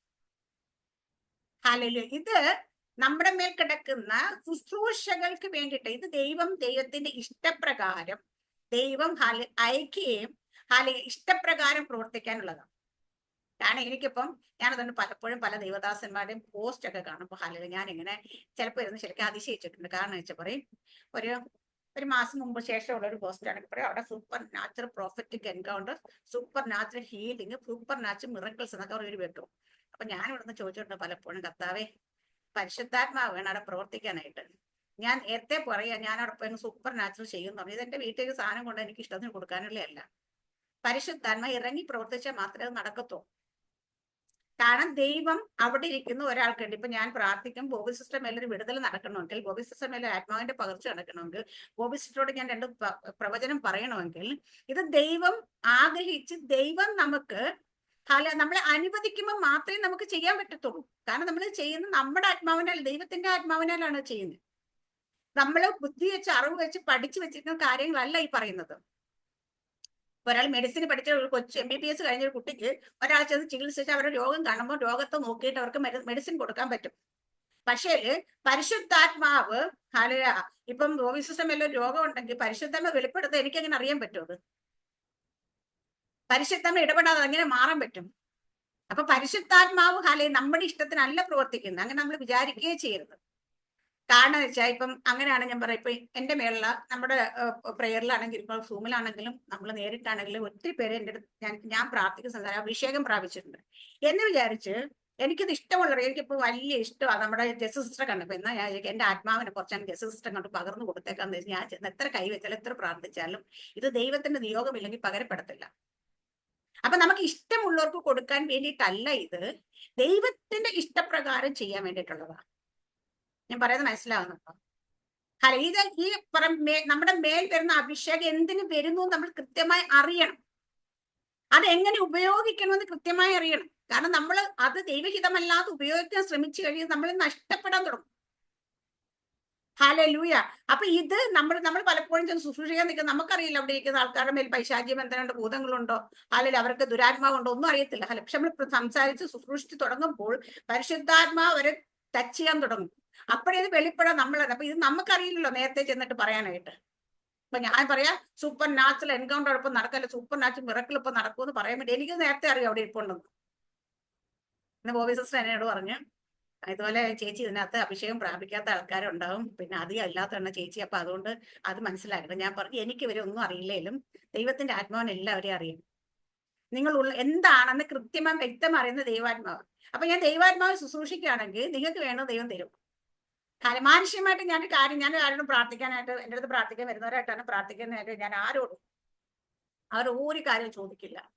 ഹലോ ഇത് നമ്മുടെ മേൽ കിടക്കുന്ന ശുശ്രൂഷകൾക്ക് വേണ്ടിയിട്ട് ഇത് ദൈവം ദൈവത്തിന്റെ ഇഷ്ടപ്രകാരം ദൈവം ഹാല അയക്കുകയും ഹാലി ഇഷ്ടപ്രകാരം പ്രവർത്തിക്കാനുള്ളതാണ്. കാരണം എനിക്കിപ്പം ഞാനതുകൊണ്ട് പലപ്പോഴും പല ദൈവദാസന്മാരുടെയും പോസ്റ്റ് ഒക്കെ കാണുമ്പോൾ ഹാല ഞാൻ ഇങ്ങനെ ചിലപ്പോൾ ഇരുന്ന് ശരിക്കും അതിശയിച്ചിട്ടുണ്ട്. കാരണം വെച്ചാൽ പറയും ഒരു ഒരു മാസം മുമ്പ് ശേഷമുള്ള ഒരു പോസ്റ്റ് ആണ് പറയും അവിടെ super natural prophetic encounter super natural healing super natural miracles എന്നൊക്കെ അവർ വെക്കും അപ്പൊ ഞാൻ ഇവിടുന്ന് ചോദിച്ചിട്ടുണ്ട് പലപ്പോഴും കർത്താവേ പരിശുദ്ധാത്മാവ് വേണം അവിടെ പ്രവർത്തിക്കാനായിട്ട്. ഞാൻ നേരത്തെ പറയാ ഞാൻ അവിടെ സൂപ്പർ നാച്ചുറൽ ചെയ്യുന്നു പറഞ്ഞു. ഇതെന്റെ വീട്ടിലേക്ക് സാധനം കൊണ്ട് എനിക്ക് ഇഷ്ടത്തിന് കൊടുക്കാനുള്ളതല്ല പരിശുദ്ധാത്മ ഇറങ്ങി പ്രവർത്തിച്ചാൽ മാത്രമേ അത് നടക്കത്തുള്ളൂ കാരണം ദൈവം അവിടെ ഇരിക്കുന്ന ഒരാൾക്കുണ്ട്. ഇപ്പൊ ഞാൻ പ്രാർത്ഥിക്കും ബോബി സിസ്റ്റർ മേലൊരു വിടുതൽ നടക്കണമെങ്കിൽ ബോബി സിസ്റ്റർ മേലെ ആത്മാവിന്റെ പകർച്ച നടക്കണമെങ്കിൽ ബോബി സിസ്റ്ററോട് ഞാൻ രണ്ട് പ്രവചനം പറയണമെങ്കിൽ ഇത് ദൈവം ആഗ്രഹിച്ച് ദൈവം നമുക്ക് അല്ല നമ്മളെ അനുവദിക്കുമ്പോൾ മാത്രമേ നമുക്ക് ചെയ്യാൻ പറ്റത്തുള്ളൂ. കാരണം നമ്മൾ ചെയ്യുന്നത് നമ്മുടെ ആത്മാവിനാൽ ദൈവത്തിന്റെ ആത്മാവിനാലാണ് ചെയ്യുന്നത്. നമ്മൾ ബുദ്ധി വെച്ച് അറിവ് വെച്ച് പഠിച്ചു വെച്ചിരിക്കുന്ന കാര്യങ്ങളല്ല ഈ പറയുന്നത്. ഒരാൾ മെഡിസിൻ പഠിച്ച ഒരു കൊച്ചു എം ബി ബി എസ് കഴിഞ്ഞ ഒരു കുട്ടിക്ക് ഒരാൾ ചെന്ന് ചികിത്സിച്ച് അവരുടെ രോഗം കാണുമ്പോൾ രോഗത്തെ നോക്കിയിട്ട് അവർക്ക് മെഡിസിൻ കൊടുക്കാൻ പറ്റും. പക്ഷേ പരിശുദ്ധാത്മാവ് അല്ല ഇപ്പം ഓഫീസിസ്റ്റം എല്ലാം രോഗം ഉണ്ടെങ്കിൽ പരിശുദ്ധമ വെളിപ്പെടുത്താൻ എനിക്കങ്ങനെ അറിയാൻ പറ്റും അത് പരിശുദ്ധമ ഇടപെടാതെ എങ്ങനെ മാറാൻ പറ്റും? അപ്പൊ പരിശുദ്ധാത്മാവ് ഹാലെ നമ്മുടെ ഇഷ്ടത്തിനല്ല പ്രവർത്തിക്കുന്നത്. അങ്ങനെ നമ്മൾ വിചാരിക്കുകയേ ചെയ്യരുത്. കാരണം വെച്ചാൽ ഇപ്പം അങ്ങനെയാണ് ഞാൻ പറയാം ഇപ്പൊ എന്റെ മേലുള്ള നമ്മുടെ പ്രേയറിലാണെങ്കിലും ഇപ്പൊ സൂമിലാണെങ്കിലും നമ്മൾ നേരിട്ടാണെങ്കിലും ഒത്തിരി പേര് എന്റെ അടുത്ത് ഞാൻ ഞാൻ പ്രാർത്ഥിക്കുന്ന സമയത്ത് അഭിഷേകം പ്രാപിച്ചിട്ടുണ്ട്. എന്ന് വിചാരിച്ച് എനിക്കിത് ഇഷ്ടമുള്ള എനിക്കിപ്പോ വലിയ ഇഷ്ടമാണ് നമ്മുടെ ജസ് സിസ്റ്റർ കണ്ടപ്പോ എന്നാ ഞാൻ എന്റെ ആത്മാവിനെ കുറച്ചാണ് ജസ് സിസ്റ്റർ കണ്ട് പകർന്നു കൊടുത്തേക്കാന്ന് വെച്ചാൽ ഞാൻ എത്ര കൈവച്ചാലും എത്ര പ്രാർത്ഥിച്ചാലും ഇത് ദൈവത്തിന്റെ നിയോഗമില്ലെങ്കിൽ പകരപ്പെടത്തില്ല. അപ്പൊ നമുക്ക് ഇഷ്ടമുള്ളവർക്ക് കൊടുക്കാൻ വേണ്ടിയിട്ടല്ല ഇത്. ദൈവത്തിന്റെ ഇഷ്ടപ്രകാരം ചെയ്യാൻ വേണ്ടിയിട്ടുള്ളതാണ് ഞാൻ പറയുന്നത് മനസ്സിലാവുന്നുണ്ടോ? അല്ല ഇത് ഈ നമ്മുടെ മേൽ വരുന്ന അഭിഷേകം എന്തിനു വരുന്നു നമ്മൾ കൃത്യമായി അറിയണം. അത് എങ്ങനെ ഉപയോഗിക്കണമെന്ന് കൃത്യമായി അറിയണം. കാരണം നമ്മൾ അത് ദൈവഹിതമല്ലാതെ ഉപയോഗിക്കാൻ ശ്രമിച്ചു കഴിഞ്ഞാൽ നമ്മൾ നഷ്ടപ്പെടാൻ തുടങ്ങും. ഹാലെ ലൂയ അപ്പൊ ഇത് നമ്മൾ നമ്മൾ പലപ്പോഴും ചെന്ന് ശുശ്രൂഷിക്കാൻ നിൽക്കുന്ന നമുക്കറിയില്ല അവിടെ ഇരിക്കുന്ന ആൾക്കാരുടെ മേൽ പൈശാചിയം ബന്ധനമുണ്ട് ഭൂതങ്ങളുണ്ടോ? അല്ലെങ്കിൽ അവർക്ക് ദുരാത്മാവുണ്ടോ? ഒന്നും അറിയത്തില്ല. അല്ല പക്ഷെ നമ്മൾ സംസാരിച്ച് ശുശ്രൂഷിച്ച് തുടങ്ങുമ്പോൾ പരിശുദ്ധാത്മാവ് അവരെ ടച്ച് ചെയ്യാൻ തുടങ്ങും. അപ്പോഴേ ഇത് വെളിപ്പെടാൻ നമ്മൾ അപ്പൊ ഇത് നമുക്കറിയില്ലല്ലോ നേരത്തെ ചെന്നിട്ട് പറയാനായിട്ട്. ഇപ്പൊ ഞാൻ പറയാ സൂപ്പർ നാച്ചുറൽ എൻകൗണ്ടർ ഇപ്പൊ നടക്കല്ല. സൂപ്പർ നാച്ചുറൽ മിറക്കിൾ ഇപ്പൊ നടക്കുമെന്ന് പറയാൻ വേണ്ടി എനിക്ക് നേരത്തെ അറിയാം അവിടെ ഇരിപ്പുണ്ടെന്ന്. ബോബി സിസ്റ്റർ എന്നോട് പറഞ്ഞു ഇതുപോലെ ചേച്ചി ഇതിനകത്ത് അഭിഷേകം പ്രാപിക്കാത്ത ആൾക്കാരുണ്ടാവും. പിന്നെ അധികം അല്ലാത്തതാണ് ചേച്ചി. അപ്പൊ അതുകൊണ്ട് അത് മനസ്സിലാക്കണം. ഞാൻ പറഞ്ഞു എനിക്ക് ഇവരെ ഒന്നും അറിയില്ലെങ്കിലും ദൈവത്തിന്റെ ആത്മാവിനെ എല്ലാവരെയും അറിയും. നിങ്ങൾ ഉള്ള എന്താണെന്ന് കൃത്യമായി വ്യക്തം അറിയുന്ന ദൈവാത്മാവ്. അപ്പൊ ഞാൻ ദൈവാത്മാവ് ശുശ്രൂഷിക്കുകയാണെങ്കിൽ നിങ്ങൾക്ക് വേണോ ദൈവം തരും. മാനുഷ്യമായിട്ട് ഞാൻ കാര്യം ഞാൻ ആരോടും പ്രാർത്ഥിക്കാനായിട്ട് എന്റെ അടുത്ത് പ്രാർത്ഥിക്കാൻ വരുന്നവരായിട്ടാണ് പ്രാർത്ഥിക്കുന്നതായിട്ട് ഞാൻ ആരോടും അവർ ഒരു കാര്യം ചോദിക്കില്ല.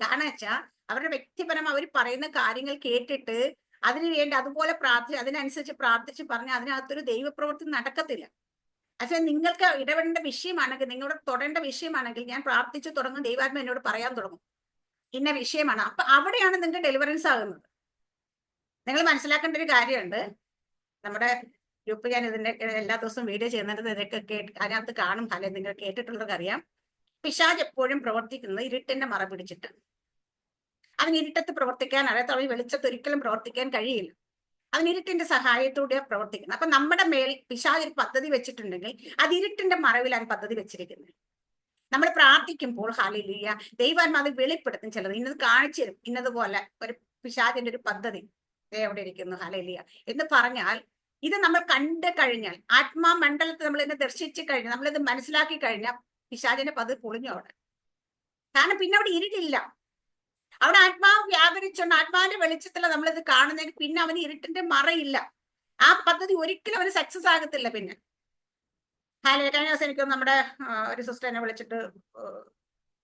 കാരണം വെച്ചാൽ അവരുടെ വ്യക്തിപരം അവർ പറയുന്ന കാര്യങ്ങൾ കേട്ടിട്ട് അതിനു വേണ്ടി അതുപോലെ പ്രാർത്ഥിച്ച് അതിനനുസരിച്ച് പ്രാർത്ഥിച്ച് പറഞ്ഞ് അതിനകത്തൊരു ദൈവപ്രവൃത്തി നടക്കത്തില്ല. പക്ഷെ നിങ്ങൾക്ക് ഇടപെടേണ്ട വിഷയമാണെങ്കിൽ നിങ്ങളുടെ തൊടേണ്ട വിഷയമാണെങ്കിൽ ഞാൻ പ്രാർത്ഥിച്ചു തുടങ്ങും ദൈവാത്മ എന്നോട് പറയാൻ തുടങ്ങും. ഇന്ന വിഷയമാണ്. അപ്പൊ അവിടെയാണ് നിങ്ങൾക്ക് ഡെലിവറൻസ് ആകുന്നത്. നിങ്ങൾ മനസ്സിലാക്കേണ്ട ഒരു കാര്യമുണ്ട്. നമ്മുടെ ഗ്രൂപ്പ് ഞാൻ ഇതിന്റെ എല്ലാ ദിവസവും വീഡിയോ ചെയ്യുന്നുണ്ട് ഇതൊക്കെ കേട്ട് അതിനകത്ത് കാണും. ഫലം നിങ്ങൾ കേട്ടിട്ടുള്ളവർക്ക് അറിയാം. പിശാജ് എപ്പോഴും പ്രവർത്തിക്കുന്നത് ഇരുട്ടിന്റെ മറ പിടിച്ചിട്ട്. അതിന് ഇരുട്ടത്ത് പ്രവർത്തിക്കാൻ അറിയാത്ത അവന് വെളിച്ചത്ത് ഒരിക്കലും പ്രവർത്തിക്കാൻ കഴിയില്ല. അവൻ ഇരുട്ടിന്റെ സഹായത്തോടെ പ്രവർത്തിക്കുന്നത്. അപ്പൊ നമ്മുടെ മേൽ ഒരു പദ്ധതി വെച്ചിട്ടുണ്ടെങ്കിൽ അത് ഇരുട്ടിന്റെ മറവിലാണ് പദ്ധതി വെച്ചിരിക്കുന്നത്. നമ്മൾ പ്രാർത്ഥിക്കുമ്പോൾ ഹാലിലിയ ദൈവാത്മാ അത് വെളിപ്പെടുത്തും ചിലത്. ഇന്നത് കാണിച്ചു തരും. ഇന്നതുപോലെ ഒരു പിശാജിന്റെ ഒരു പദ്ധതി എവിടെ ഇരിക്കുന്നു. ഹാലിലിയ എന്ന് പറഞ്ഞാൽ ഇത് നമ്മൾ കണ്ടു കഴിഞ്ഞാൽ ആത്മാ മണ്ഡലത്തെ നമ്മൾ ഇന്ന് ദർശിച്ചു കഴിഞ്ഞാൽ നമ്മളിത് മനസ്സിലാക്കി കഴിഞ്ഞാൽ പിശാചിന്റെ പദ്ധതി പൊളിഞ്ഞു അവിടെ. കാരണം പിന്നെ അവിടെ ഇരുട്ടില്ല. അവിടെ ആത്മാവ് വ്യാപരിച്ചുകൊണ്ട് ആത്മാവിന്റെ വെളിച്ചത്തിൽ ഇത് കാണുന്നതിന്. പിന്നെ അവന് ഇരുട്ടിന്റെ മറയില്ല. ആ പദ്ധതി ഒരിക്കലും അവന് സക്സസ് ആകത്തില്ല പിന്നെ. ഹാലേ കഴിഞ്ഞ ദിവസം എനിക്കൊന്ന് നമ്മുടെ ഒരു സിസ്റ്റർ എന്നെ വിളിച്ചിട്ട്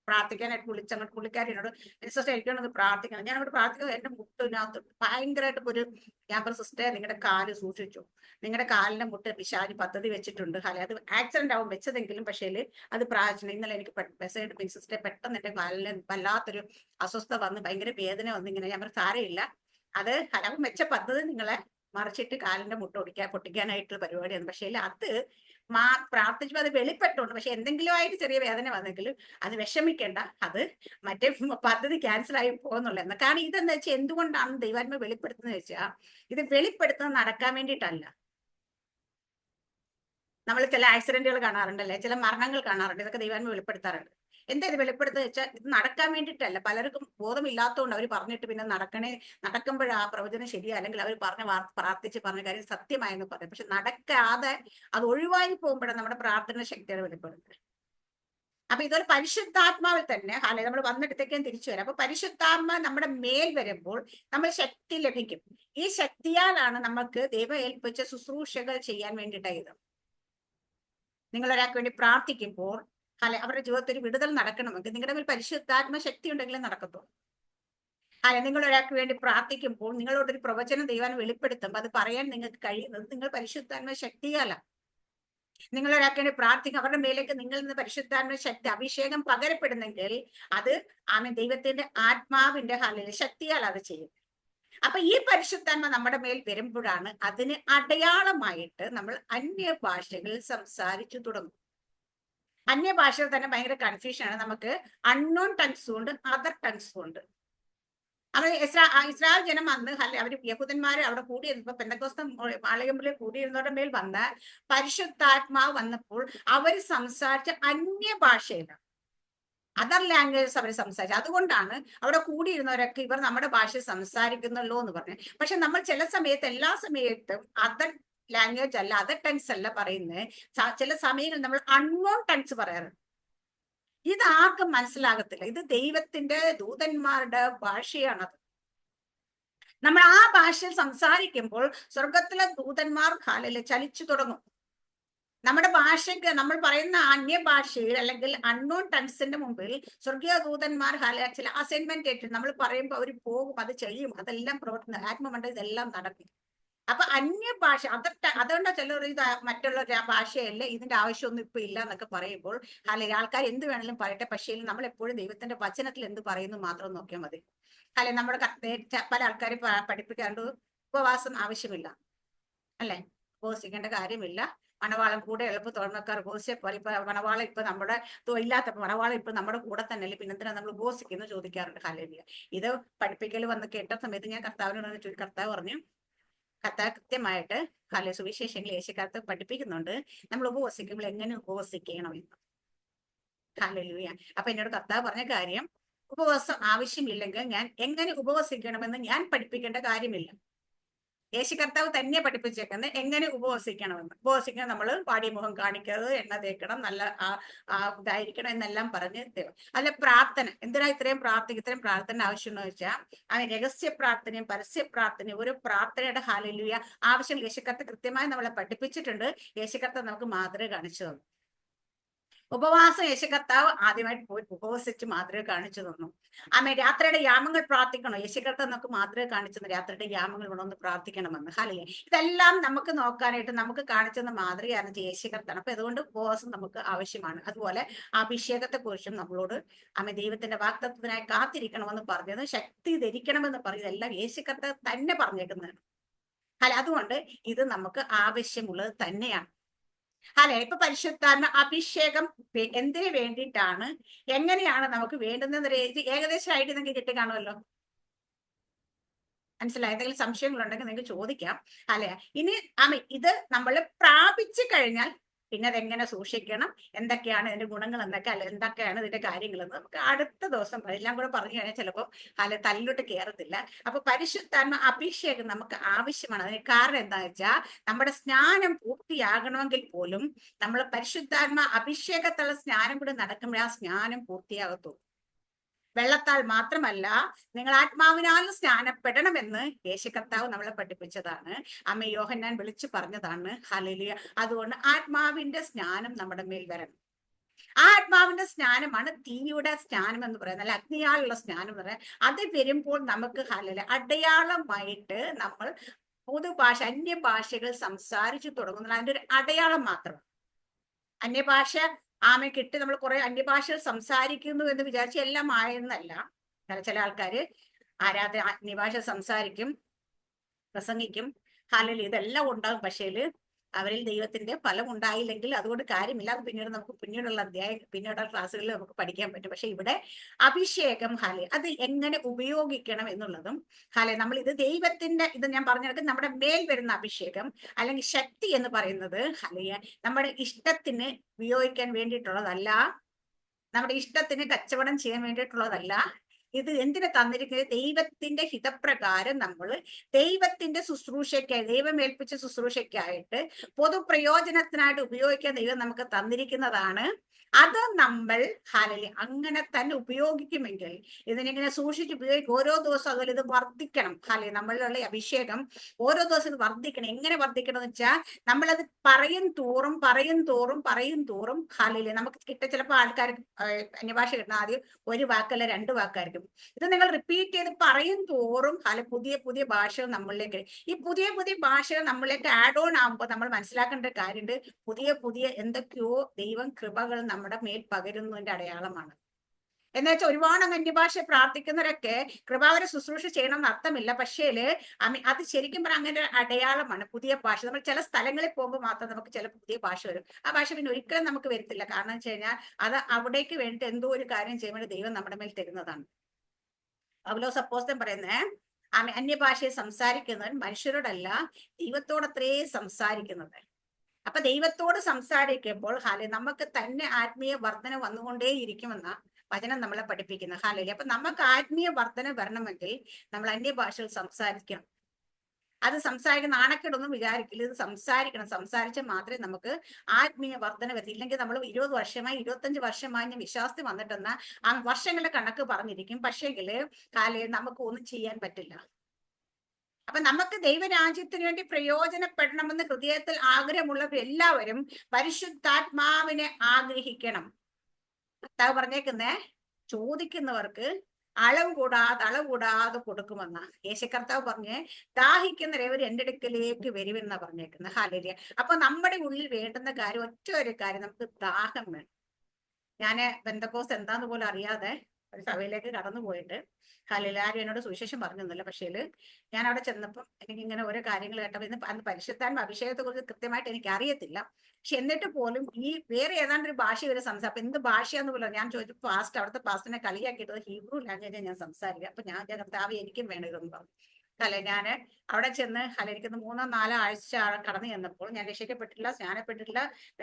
പ്രാർത്ഥിക്കാനായിട്ട് വിളിച്ചങ്ങോട്ട് പുള്ളിക്കാരിനോട് സിസ്റ്റർ എനിക്കൊന്ന് പ്രാർത്ഥിക്കണം. ഞാൻ അവിടെ പ്രാർത്ഥിക്കുന്നത് എന്റെ മുട്ടിനകത്ത് ഭയങ്കരമായിട്ട് ഒരു ഞാൻ പറഞ്ഞ സിസ്റ്റർ നിങ്ങളുടെ കാൽ സൂക്ഷിച്ചു. നിങ്ങളുടെ കാലിന്റെ മുട്ട് പിശാചി പദ്ധതി വെച്ചിട്ടുണ്ട്. അല്ലെ അത് ആക്സിഡന്റ് ആവും വെച്ചതെങ്കിലും പക്ഷേ അത് പ്രാർത്ഥന ഇന്നലെ എനിക്ക് മെസ്സേജ് മീൻ സിസ്റ്റർ പെട്ടെന്ന് എന്റെ കാലിന് വല്ലാത്തൊരു അസ്വസ്ഥത വന്ന് ഭയങ്കര വേദന വന്ന് ഇങ്ങനെ ഞാൻ പറഞ്ഞ സാരമില്ല. അത് ഹലവ് വെച്ച പദ്ധതി നിങ്ങളെ മറിച്ചിട്ട് കാലിന്റെ മുട്ട ഒടിക്കാൻ പൊട്ടിക്കാനായിട്ടുള്ള പരിപാടിയാണ്. പക്ഷേ അത് മാ പ്രാർത്ഥിച്ചു അത് വെളിപ്പെട്ടുണ്ട്. പക്ഷെ എന്തെങ്കിലും ആയിട്ട് ചെറിയ വേദന വന്നെങ്കിലും അത് വിഷമിക്കേണ്ട. അത് മറ്റേ പദ്ധതി ക്യാൻസൽ ആയി പോകുന്നുള്ളത് കാരണം ഇതെന്താ വെച്ചാൽ എന്തുകൊണ്ടാണ് ദൈവാത്മ വെളിപ്പെടുത്തുന്നത് വെച്ചാൽ ഇത് വെളിപ്പെടുത്തുന്നത് നടക്കാൻ വേണ്ടിയിട്ടല്ല. നമ്മൾ ചില ആക്സിഡന്റുകൾ കാണാറുണ്ടല്ലേ? ചില മരണങ്ങൾ കാണാറുണ്ട്. ഇതൊക്കെ ദൈവാത്മ വെളിപ്പെടുത്താറുണ്ട്. എന്താ ഇത് വെളിപ്പെടുത്തുക വെച്ചാൽ ഇത് നടക്കാൻ വേണ്ടിയിട്ടല്ല. പലർക്കും ബോധമില്ലാത്തതുകൊണ്ട് അവർ പറഞ്ഞിട്ട് പിന്നെ നടക്കണേ നടക്കുമ്പോഴാ ആ പ്രവചനം ശരിയാ? അല്ലെങ്കിൽ അവർ പറഞ്ഞ പ്രാർത്ഥിച്ച് പറഞ്ഞ കാര്യം സത്യമായെന്ന് പറയും. പക്ഷെ നടക്കാതെ അത് ഒഴിവായി പോകുമ്പോഴാണ് നമ്മുടെ പ്രാർത്ഥന ശക്തിയുടെ വെളിപ്പെടുന്നത് അപ്പൊ ഇതൊരു പരിശുദ്ധാത്മാവിൽ തന്നെ അല്ലെ നമ്മൾ വന്നിടത്തേക്കും തിരിച്ചു വരാം. അപ്പൊ പരിശുദ്ധാത്മ നമ്മുടെ മേൽ വരുമ്പോൾ നമ്മൾ ശക്തി ലഭിക്കും. ഈ ശക്തിയാലാണ് നമുക്ക് ദൈവം ഏൽപ്പിച്ച ശുശ്രൂഷകൾ ചെയ്യാൻ വേണ്ടിയിട്ടായത്. നിങ്ങൾ ഒരാൾക്ക് വേണ്ടി പ്രാർത്ഥിക്കുമ്പോൾ അല്ലെ അവരുടെ ജീവിതത്തിൽ വിടുതൽ നടക്കണമെങ്കിൽ നിങ്ങളുടെ മേൽ പരിശുദ്ധാത്മ ശക്തി ഉണ്ടെങ്കിലേ നടക്കത്തുള്ളൂ. അല്ലെ നിങ്ങൾ ഒരാൾക്ക് വേണ്ടി പ്രാർത്ഥിക്കുമ്പോൾ നിങ്ങളോടൊരു പ്രവചനം ദൈവാൻ വെളിപ്പെടുത്തുമ്പോൾ അത് പറയാൻ നിങ്ങൾക്ക് കഴിയുന്നത് നിങ്ങൾ പരിശുദ്ധാത്മ ശക്തിയല്ല നിങ്ങൾ ഒരാൾക്ക് വേണ്ടി പ്രാർത്ഥിക്കും അവരുടെ മേലേക്ക് നിങ്ങളിൽ നിന്ന് പരിശുദ്ധാത്മ ശക്തി അഭിഷേകം പകരപ്പെടുന്നെങ്കിൽ അത് ആമെ ദൈവത്തിന്റെ ആത്മാവിന്റെ ഹാലിൽ ശക്തിയാൽ അത് ചെയ്യും. അപ്പൊ ഈ പരിശുദ്ധാത്മ നമ്മുടെ മേൽ വരുമ്പോഴാണ് അതിന് അടയാളമായിട്ട് നമ്മൾ അന്യ ഭാഷകളിൽ സംസാരിച്ചു തുടങ്ങും. അന്യഭാഷകൾ തന്നെ ഭയങ്കര കൺഫ്യൂഷൻ ആണ്. നമുക്ക് അൺനോൺ ടങ്സും ഉണ്ട് അതർ ടങ്സും ഉണ്ട്. അവർ ഇസ്രാ ഇസ്രായേൽ ജനം അന്ന് അല്ലെ അവർ യഹൂദന്മാർ അവിടെ കൂടിയിരുന്നപ്പോ പെന്തക്കോസ്തം ആലയമ്പിൽ കൂടിയിരുന്നവരുടെ മേൽ വന്ന പരിശുദ്ധാത്മാവ് വന്നപ്പോൾ അവർ സംസാരിച്ച അന്യഭാഷയിലാണ്. അതർ ലാംഗ്വേജസ് അവർ സംസാരിച്ചു. അതുകൊണ്ടാണ് അവിടെ കൂടിയിരുന്നവരൊക്കെ ഇവർ നമ്മുടെ ഭാഷ സംസാരിക്കുന്നല്ലോ എന്ന് പറഞ്ഞു പക്ഷെ നമ്മൾ ചില സമയത്ത് എല്ലാ സമയത്തും അതർ ലാംഗ്വേജ് അല്ല അതർ ടെൻസ് അല്ല പറയുന്നത് ചില സമയങ്ങളിൽ നമ്മൾ അൺനോൺ ടെൻസ് പറയാറുണ്ട്. ഇത് ആർക്കും മനസ്സിലാകത്തില്ല. ഇത് ദൈവത്തിന്റെ ദൂതന്മാരുടെ ഭാഷയാണത്. നമ്മൾ ആ ഭാഷയിൽ സംസാരിക്കുമ്പോൾ സ്വർഗത്തിലെ ദൂതന്മാർ കാലിൽ ചലിച്ചു തുടങ്ങും. നമ്മുടെ ഭാഷയ്ക്ക് നമ്മൾ പറയുന്ന അന്യഭാഷയിൽ അല്ലെങ്കിൽ അൺനോൺ ടൺസിന്റെ മുമ്പിൽ സ്വർഗീയ ദൂതന്മാർ ചില അസൈൻമെന്റ് ആയിട്ട് നമ്മൾ പറയുമ്പോൾ അവർ പോകും അത് ചെയ്യും അതെല്ലാം പ്രവർത്തനം ആത്മമണ്ഡലം ഇതെല്ലാം നടക്കും. അപ്പൊ അന്യ ഭാഷ അതൊക്കെ അതുകൊണ്ടാ ചിലർ ഇത് മറ്റുള്ള ഭാഷയല്ലേ ഇതിന്റെ ആവശ്യമൊന്നും ഇപ്പൊ ഇല്ല എന്നൊക്കെ പറയുമ്പോൾ അല്ലെങ്കിൽ ആൾക്കാർ എന്ത് വേണമെങ്കിലും പറയട്ടെ പക്ഷേ നമ്മൾ എപ്പോഴും ദൈവത്തിന്റെ വചനത്തിൽ എന്ത് പറയുന്നു മാത്രം നോക്കിയാൽ മതി. അല്ലെ നമ്മുടെ പല ആൾക്കാരും പഠിപ്പിക്കാണ്ട് ഉപവാസം ആവശ്യമില്ല അല്ലെ ഉപവസിക്കേണ്ട കാര്യമില്ല. മണവാളം കൂടെ എളുപ്പ തോന്നക്കാർ ഉപവസിച്ച പോലെ ഇപ്പൊ മണവാളം ഇപ്പൊ നമ്മുടെ ഇല്ലാത്ത മണവാളം ഇപ്പൊ നമ്മുടെ കൂടെ തന്നെ അല്ലേ പിന്നെ നമ്മൾ ഉപവസിക്കുന്നു ചോദിക്കാറുണ്ട് ഹാലേലിയ ഇത് പഠിപ്പിക്കൽ വന്ന് കേട്ട സമയത്ത് ഞാൻ കർത്താവിനോട് കർത്താവ് പറഞ്ഞു കർത്താവ് കൃത്യമായിട്ട് കാല സുവിശേഷങ്ങൾ യേശുക്കാലത്ത് പഠിപ്പിക്കുന്നുണ്ട്. നമ്മൾ ഉപവസിക്കുമ്പോൾ എങ്ങനെ ഉപവസിക്കണം എന്ന്. കാലലൂയ അപ്പൊ എന്നോട് കർത്താവ് പറഞ്ഞ കാര്യം ഉപവാസം ആവശ്യമില്ലെങ്കിൽ ഞാൻ എങ്ങനെ ഉപവസിക്കണമെന്ന് ഞാൻ പഠിപ്പിക്കേണ്ട കാര്യമില്ല. യേശു കർത്താവ് തന്നെ പഠിപ്പിച്ചേക്കുന്നത്. എങ്ങനെ ഉപവസിക്കണമെന്ന്. ഉപവസിക്കണം നമ്മൾ പാടിമുഖം കാണിക്കരുത് എണ്ണ തേക്കണം നല്ല ആ ഇതായിരിക്കണം എന്നെല്ലാം പറഞ്ഞ് തരും. അല്ല പ്രാർത്ഥന. എന്തിനാ ഇത്രയും പ്രാർത്ഥന ഇത്രയും പ്രാർത്ഥന ആവശ്യം എന്ന് വെച്ചാൽ അവൻ രഹസ്യ പ്രാർത്ഥനയും പരസ്യ പ്രാർത്ഥനയും ഒരു പ്രാർത്ഥനയുടെ ഹാലിലൂയ ആവശ്യം യേശുക്കർത്ത കൃത്യമായി നമ്മളെ പഠിപ്പിച്ചിട്ടുണ്ട്. യേശുക്കർത്ത നമുക്ക് മാതൃക കാണിച്ചു തന്നു. ഉപവാസം യേശുക്കർത്താവ് ആദ്യമായിട്ട് പോയി ഉപവസിച്ച് മാതൃക കാണിച്ചു തന്നു. ആമേ രാത്രിയുടെ യാമങ്ങൾ പ്രാർത്ഥിക്കണം? യേശു കർത്താവ് നമുക്ക് മാതൃക കാണിച്ചു തന്നു. രാത്രിയുടെ യാമങ്ങൾ കൊണ്ടൊന്ന് പ്രാർത്ഥിക്കണമെന്ന്. ഹാലിയെ ഇതെല്ലാം നമുക്ക് നോക്കാനായിട്ട് നമുക്ക് കാണിച്ചെന്ന മാതൃകയാണ് യേശു കർത്താണ് അപ്പൊ അതുകൊണ്ട് ഉപവാസം നമുക്ക് ആവശ്യമാണ്. അതുപോലെ അഭിഷേകത്തെ കുറിച്ചും നമ്മളോട് ആമേ ദൈവത്തിന്റെ വാക്തത്വത്തിനായി കാത്തിരിക്കണമെന്ന് പറഞ്ഞത് ശക്തി ധരിക്കണമെന്ന് പറഞ്ഞത് എല്ലാം യേശുക്കർത്താവ് തന്നെ പറഞ്ഞേക്കുന്നതാണ്. അല്ല അതുകൊണ്ട് ഇത് നമുക്ക് ആവശ്യമുള്ളത് തന്നെയാണ്. അല്ലെ? ഇപ്പൊ പരിശുദ്ധാത്മ അഭിഷേകം എന്തിനു വേണ്ടിയിട്ടാണ്? എങ്ങനെയാണ് നമുക്ക് വേണ്ടുന്നത് ഏകദേശം ആയിട്ട് നിങ്ങൾക്ക് കിട്ടി കാണുമല്ലോ മനസ്സിലായി? എന്തെങ്കിലും സംശയങ്ങളുണ്ടെങ്കിൽ നിങ്ങൾക്ക് ചോദിക്കാം അല്ലെ? ഇനി ആമ ഇത് നമ്മൾ പ്രാപിച്ചു കഴിഞ്ഞാൽ പിന്നെ അതെങ്ങനെ സൂക്ഷിക്കണം? എന്തൊക്കെയാണ് ഇതിന്റെ ഗുണങ്ങൾ? എന്തൊക്കെ അല്ല എന്തൊക്കെയാണ് ഇതിന്റെ കാര്യങ്ങളെന്ന് നമുക്ക് അടുത്ത ദിവസം എല്ലാം കൂടെ പറഞ്ഞു കഴിഞ്ഞാൽ ചിലപ്പോൾ അല്ല തല്ലിലോട്ട് കയറത്തില്ല അപ്പൊ പരിശുദ്ധാത്മ അഭിഷേകം നമുക്ക് ആവശ്യമാണ്. അതിന് കാരണം എന്താ വെച്ചാൽ നമ്മുടെ സ്നാനം പൂർത്തിയാകണമെങ്കിൽ പോലും നമ്മൾ പരിശുദ്ധാത്മ അഭിഷേകത്തുള്ള സ്നാനം കൂടെ നടക്കുമ്പോൾ ആ സ്നാനം പൂർത്തിയാകത്തുള്ളൂ. വെള്ളത്താൽ മാത്രമല്ല നിങ്ങൾ ആത്മാവിനാൽ സ്നാനപ്പെടണമെന്ന് യേശു കർത്താവ് നമ്മളെ പഠിപ്പിച്ചതാണ്. അമ്മ യോഹന്നാൻ വിളിച്ചു പറഞ്ഞതാണ്. ഹലിലിയ അതുകൊണ്ട് ആത്മാവിന്റെ സ്നാനം നമ്മുടെ മേൽ വരണം. ആ ആത്മാവിന്റെ സ്നാനമാണ് തീയുടെ സ്നാനം എന്ന് പറയുന്നത്. അല്ല അഗ്നിയാലുള്ള സ്നാനം എന്ന് പറയുന്നത്. അത് വരുമ്പോൾ നമുക്ക് ഹലില അടയാളമായിട്ട് നമ്മൾ പൊതുഭാഷ അന്യഭാഷകൾ സംസാരിച്ചു തുടങ്ങുന്നത്. അതിന്റെ ഒരു അടയാളം മാത്രമാണ്. അന്യഭാഷ ആമെ കിട്ടി നമ്മൾ കുറെ അന്യഭാഷകൾ സംസാരിക്കുന്നു എന്ന് വിചാരിച്ച് എല്ലാം ആയെന്നല്ല. ചില ചില ആൾക്കാർ ആരാധന അന്യഭാഷ സംസാരിക്കും പ്രസംഗിക്കും ഹാലിൽ ഇതെല്ലാം ഉണ്ടാകും പക്ഷേൽ അവരിൽ ദൈവത്തിന്റെ ഫലം ഉണ്ടായില്ലെങ്കിൽ അതുകൊണ്ട് കാര്യമില്ല. അത് പിന്നീട് നമുക്ക് പിന്നീടുള്ള അധ്യായം പിന്നീടുള്ള ക്ലാസ്സുകളിൽ നമുക്ക് പഠിക്കാൻ പറ്റും. പക്ഷെ ഇവിടെ അഭിഷേകം ഹലെ അത് എങ്ങനെ ഉപയോഗിക്കണം എന്നുള്ളതും ഹലെ നമ്മൾ ഇത് ദൈവത്തിന്റെ ഇത് ഞാൻ പറഞ്ഞെടുക്കും നമ്മുടെ മേൽ വരുന്ന അഭിഷേകം അല്ലെങ്കിൽ ശക്തി എന്ന് പറയുന്നത് ഹലയ നമ്മുടെ ഇഷ്ടത്തിന് ഉപയോഗിക്കാൻ വേണ്ടിയിട്ടുള്ളതല്ല നമ്മുടെ ഇഷ്ടത്തിന് കച്ചവടം ചെയ്യാൻ വേണ്ടിയിട്ടുള്ളതല്ല ഇത് എന്തിനെ തന്നിരിക്കുന്നത്? ദൈവത്തിന്റെ ഹിതപ്രകാരം നമ്മൾ ദൈവത്തിന്റെ ശുശ്രൂഷയ്ക്കായി ദൈവമേൽപ്പിച്ച ശുശ്രൂഷയ്ക്കായിട്ട് പൊതുപ്രയോജനത്തിനായിട്ട് ഉപയോഗിക്കാൻ ദൈവം നമുക്ക് തന്നിരിക്കുന്നതാണ് അത് നമ്മൾ ഹാലലി അങ്ങനെ തന്നെ ഉപയോഗിക്കുമെങ്കിൽ ഇതിനിങ്ങനെ സൂക്ഷിച്ച് ഉപയോഗിക്കും. ഓരോ ദിവസം അതുപോലെ ഇത് വർദ്ധിക്കണം. ഹാലി നമ്മളിലുള്ള അഭിഷേകം ഓരോ ദിവസം ഇത് വർദ്ധിക്കണം. എങ്ങനെ വർദ്ധിക്കണം എന്ന് വെച്ചാൽ നമ്മളത് പറയും തോറും പറയും തോറും പറയും തോറും ഹാലിൽ നമുക്ക് കിട്ട ചിലപ്പോൾ ആൾക്കാർക്ക് അന്യഭാഷ കിട്ടുന്ന ആദ്യം ഒരു വാക്കല്ല രണ്ട് വാക്കായിരിക്കും. ഇത് നിങ്ങൾ റിപ്പീറ്റ് ചെയ്ത് പറയും തോറും ഹാല പുതിയ പുതിയ ഭാഷകൾ നമ്മളിലേക്ക് ഈ പുതിയ പുതിയ ഭാഷകൾ നമ്മളിലേക്ക് ആഡ് ഓൺ ആകുമ്പോൾ നമ്മൾ മനസ്സിലാക്കേണ്ട കാര്യമുണ്ട്. പുതിയ പുതിയ എന്തൊക്കെയോ ദൈവം കൃപകൾ നമ്മുടെ മേൽ പകരുന്നതിന്റെ അടയാളമാണ്. എന്ന് വെച്ചാൽ ഒരുപാട് അങ്ങ് അന്യഭാഷ പ്രാർത്ഥിക്കുന്നവരൊക്കെ കൃപാവരെ ശുശ്രൂഷ ചെയ്യണം എന്ന് അർത്ഥമില്ല പക്ഷേൽ അത് ശരിക്കും പറഞ്ഞാൽ അങ്ങനെ അടയാളമാണ് പുതിയ ഭാഷ. നമ്മൾ ചില സ്ഥലങ്ങളിൽ പോകുമ്പോൾ മാത്രം നമുക്ക് ചില പുതിയ ഭാഷ വരും. ആ ഭാഷ പിന്നെ ഒരിക്കലും നമുക്ക് വരത്തില്ല. കാരണം വെച്ച് കഴിഞ്ഞാൽ അത് അവിടേക്ക് വേണ്ടി എന്തോ ഒരു കാര്യം ചെയ്യുമ്പോൾ ദൈവം നമ്മുടെ മേൽ തരുന്നതാണ്. അവലോ സപ്പോസ് പറയുന്നേ അന്യഭാഷയെ സംസാരിക്കുന്നവൻ മനുഷ്യരോടല്ല ദൈവത്തോടത്രേ സംസാരിക്കുന്നത്. അപ്പൊ ദൈവത്തോട് സംസാരിക്കുമ്പോൾ ഹാലെ നമുക്ക് തന്നെ ആത്മീയ വർധന വന്നുകൊണ്ടേയിരിക്കുമെന്ന വചനം നമ്മളെ പഠിപ്പിക്കുന്നു. ഹാലലി അപ്പൊ നമുക്ക് ആത്മീയ വർധന വരണമെങ്കിൽ നമ്മൾ അന്യഭാഷയിൽ സംസാരിക്കണം. അത് സംസാരിക്കുന്ന നാണക്കേടൊന്നും വിചാരിക്കില്ല. ഇത് സംസാരിക്കണം. സംസാരിച്ച മാത്രമേ നമുക്ക് ആത്മീയ വർധന വരത്തി ഇല്ലെങ്കിൽ നമ്മൾ ഇരുപത് വർഷമായി ഇരുപത്തഞ്ച് വർഷമായി ഞാൻ വിശ്വാസത്തിൽ വന്നിട്ടെന്ന ആ വർഷങ്ങളുടെ കണക്ക് പറഞ്ഞിരിക്കും. പക്ഷേങ്കിൽ കാലേ നമുക്ക് ഒന്നും ചെയ്യാൻ പറ്റില്ല. അപ്പൊ നമുക്ക് ദൈവരാജ്യത്തിന് വേണ്ടി പ്രയോജനപ്പെടണമെന്ന് ഹൃദയത്തിൽ ആഗ്രഹമുള്ളവർ എല്ലാവരും പരിശുദ്ധാത്മാവിനെ ആഗ്രഹിക്കണം. കർത്താവ് പറഞ്ഞേക്കുന്നേ ചോദിക്കുന്നവർക്ക് അളവ് കൂടാതെ അളവ് കൂടാതെ കൊടുക്കുമെന്ന. യേശു കർത്താവ് പറഞ്ഞ് ദാഹിക്കുന്നവർ എന്റെ അടുക്കലേക്ക് വരുമെന്നാ പറഞ്ഞേക്കുന്നത് ഹാലരിയ അപ്പൊ നമ്മുടെ ഉള്ളിൽ വേണ്ടുന്ന കാര്യം ഒറ്റ ഒരു കാര്യം നമുക്ക് ദാഹം വേണം. ഞാൻ ബന്ധക്കോസ് എന്താന്ന് പോലും അറിയാതെ ഒരു സഭയിലേക്ക് കടന്നു പോയിട്ട് ഹാലേലിയ ആരും എന്നോട് സുവിശേഷം പറഞ്ഞൊന്നുമില്ല. പക്ഷേ ഞാൻ അവിടെ ചെന്നപ്പം എനിക്ക് ഇങ്ങനെ ഓരോ കാര്യങ്ങൾ കേട്ടപ്പോൾ ഇന്ന് അന്ന് പരിശുദ്ധാൻ അഭിഷേകത്തെ കുറിച്ച് കൃത്യമായിട്ട് എനിക്ക് അറിയത്തില്ല പക്ഷെ എന്നിട്ട് പോലും ഈ വേറെ ഏതാണ്ട് ഒരു ഭാഷ ഇവർ സംസാരിക്കും അപ്പൊ എന്ത് ഭാഷയാന്ന് പോലും ഞാൻ ചോദിച്ചു പാസ്റ്റ് അവിടുത്തെ പാസ്റ്റിനെ കളിയാക്കിയിട്ട് ഹീബ്രു ലാംഗ്വേജ് ഞാൻ സംസാരിക്കുക അപ്പൊ ഞാൻ കർത്താവ് എനിക്കും വേണം ഇതൊന്നും. പറഞ്ഞു അല്ലെ ഞാൻ അവിടെ ചെന്ന് അല്ല മൂന്നോ നാലോ ആഴ്ച കടന്നു ചെന്നപ്പോൾ ഞാൻ രക്ഷിക്കപ്പെട്ടില്ല സ്നാനപ്പെട്ടിട്ടില്ല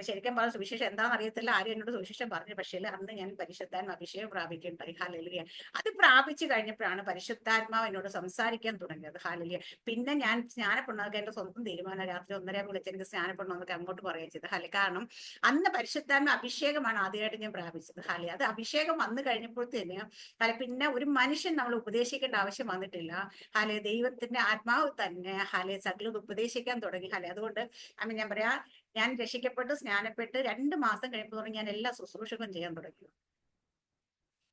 ശരിക്കും പറഞ്ഞ സുവിശേഷം എന്താണെന്ന് അറിയത്തില്ല ആരും എന്നോട് സുവിശേഷം പറഞ്ഞു പക്ഷേ അന്ന് ഞാൻ പരിശുദ്ധാത്മ അഭിഷേകം പ്രാപിക്കുകയുണ്ടായി ഹാലലിയ അത് പ്രാപിച്ചു കഴിഞ്ഞപ്പോഴാണ് പരിശുദ്ധാത്മാവ് എന്നോട് സംസാരിക്കാൻ തുടങ്ങിയത്. ഹാലലിയ പിന്നെ ഞാൻ സ്നാനപ്പെടുന്നതൊക്കെ എന്റെ സ്വന്തം തീരുമാനം രാത്രി ഒന്നര വിളിച്ച് എനിക്ക് സ്നാനപ്പെടണമെന്നൊക്കെ അങ്ങോട്ട് പറയുകയും ചെയ്തത് ഹാലി കാരണം അന്ന് പരിശുദ്ധാത്മ അഭിഷേകമാണ് ആദ്യമായിട്ട് ഞാൻ പ്രാപിച്ചത്. ഹാലി അത് അഭിഷേകം വന്നു കഴിഞ്ഞപ്പോഴത്തേന് ഹാലി പിന്നെ ഒരു മനുഷ്യൻ നമ്മൾ ഉപദേശിക്കേണ്ട ആവശ്യം വന്നിട്ടില്ല. ഹാലി ദൈവത്തിന്റെ ആത്മാവ് തന്നെ ഹാലെ സകലത് ഉപദേശിക്കാൻ തുടങ്ങി ഹാലെ. അതുകൊണ്ട് അമ്മ ഞാൻ പറയാ ഞാൻ രക്ഷിക്കപ്പെട്ട് സ്നാനപ്പെട്ട് രണ്ട് മാസം കഴിയുമ്പോൾ തുടങ്ങി ഞാൻ എല്ലാ ശുശ്രൂഷകളും ചെയ്യാൻ തുടങ്ങി.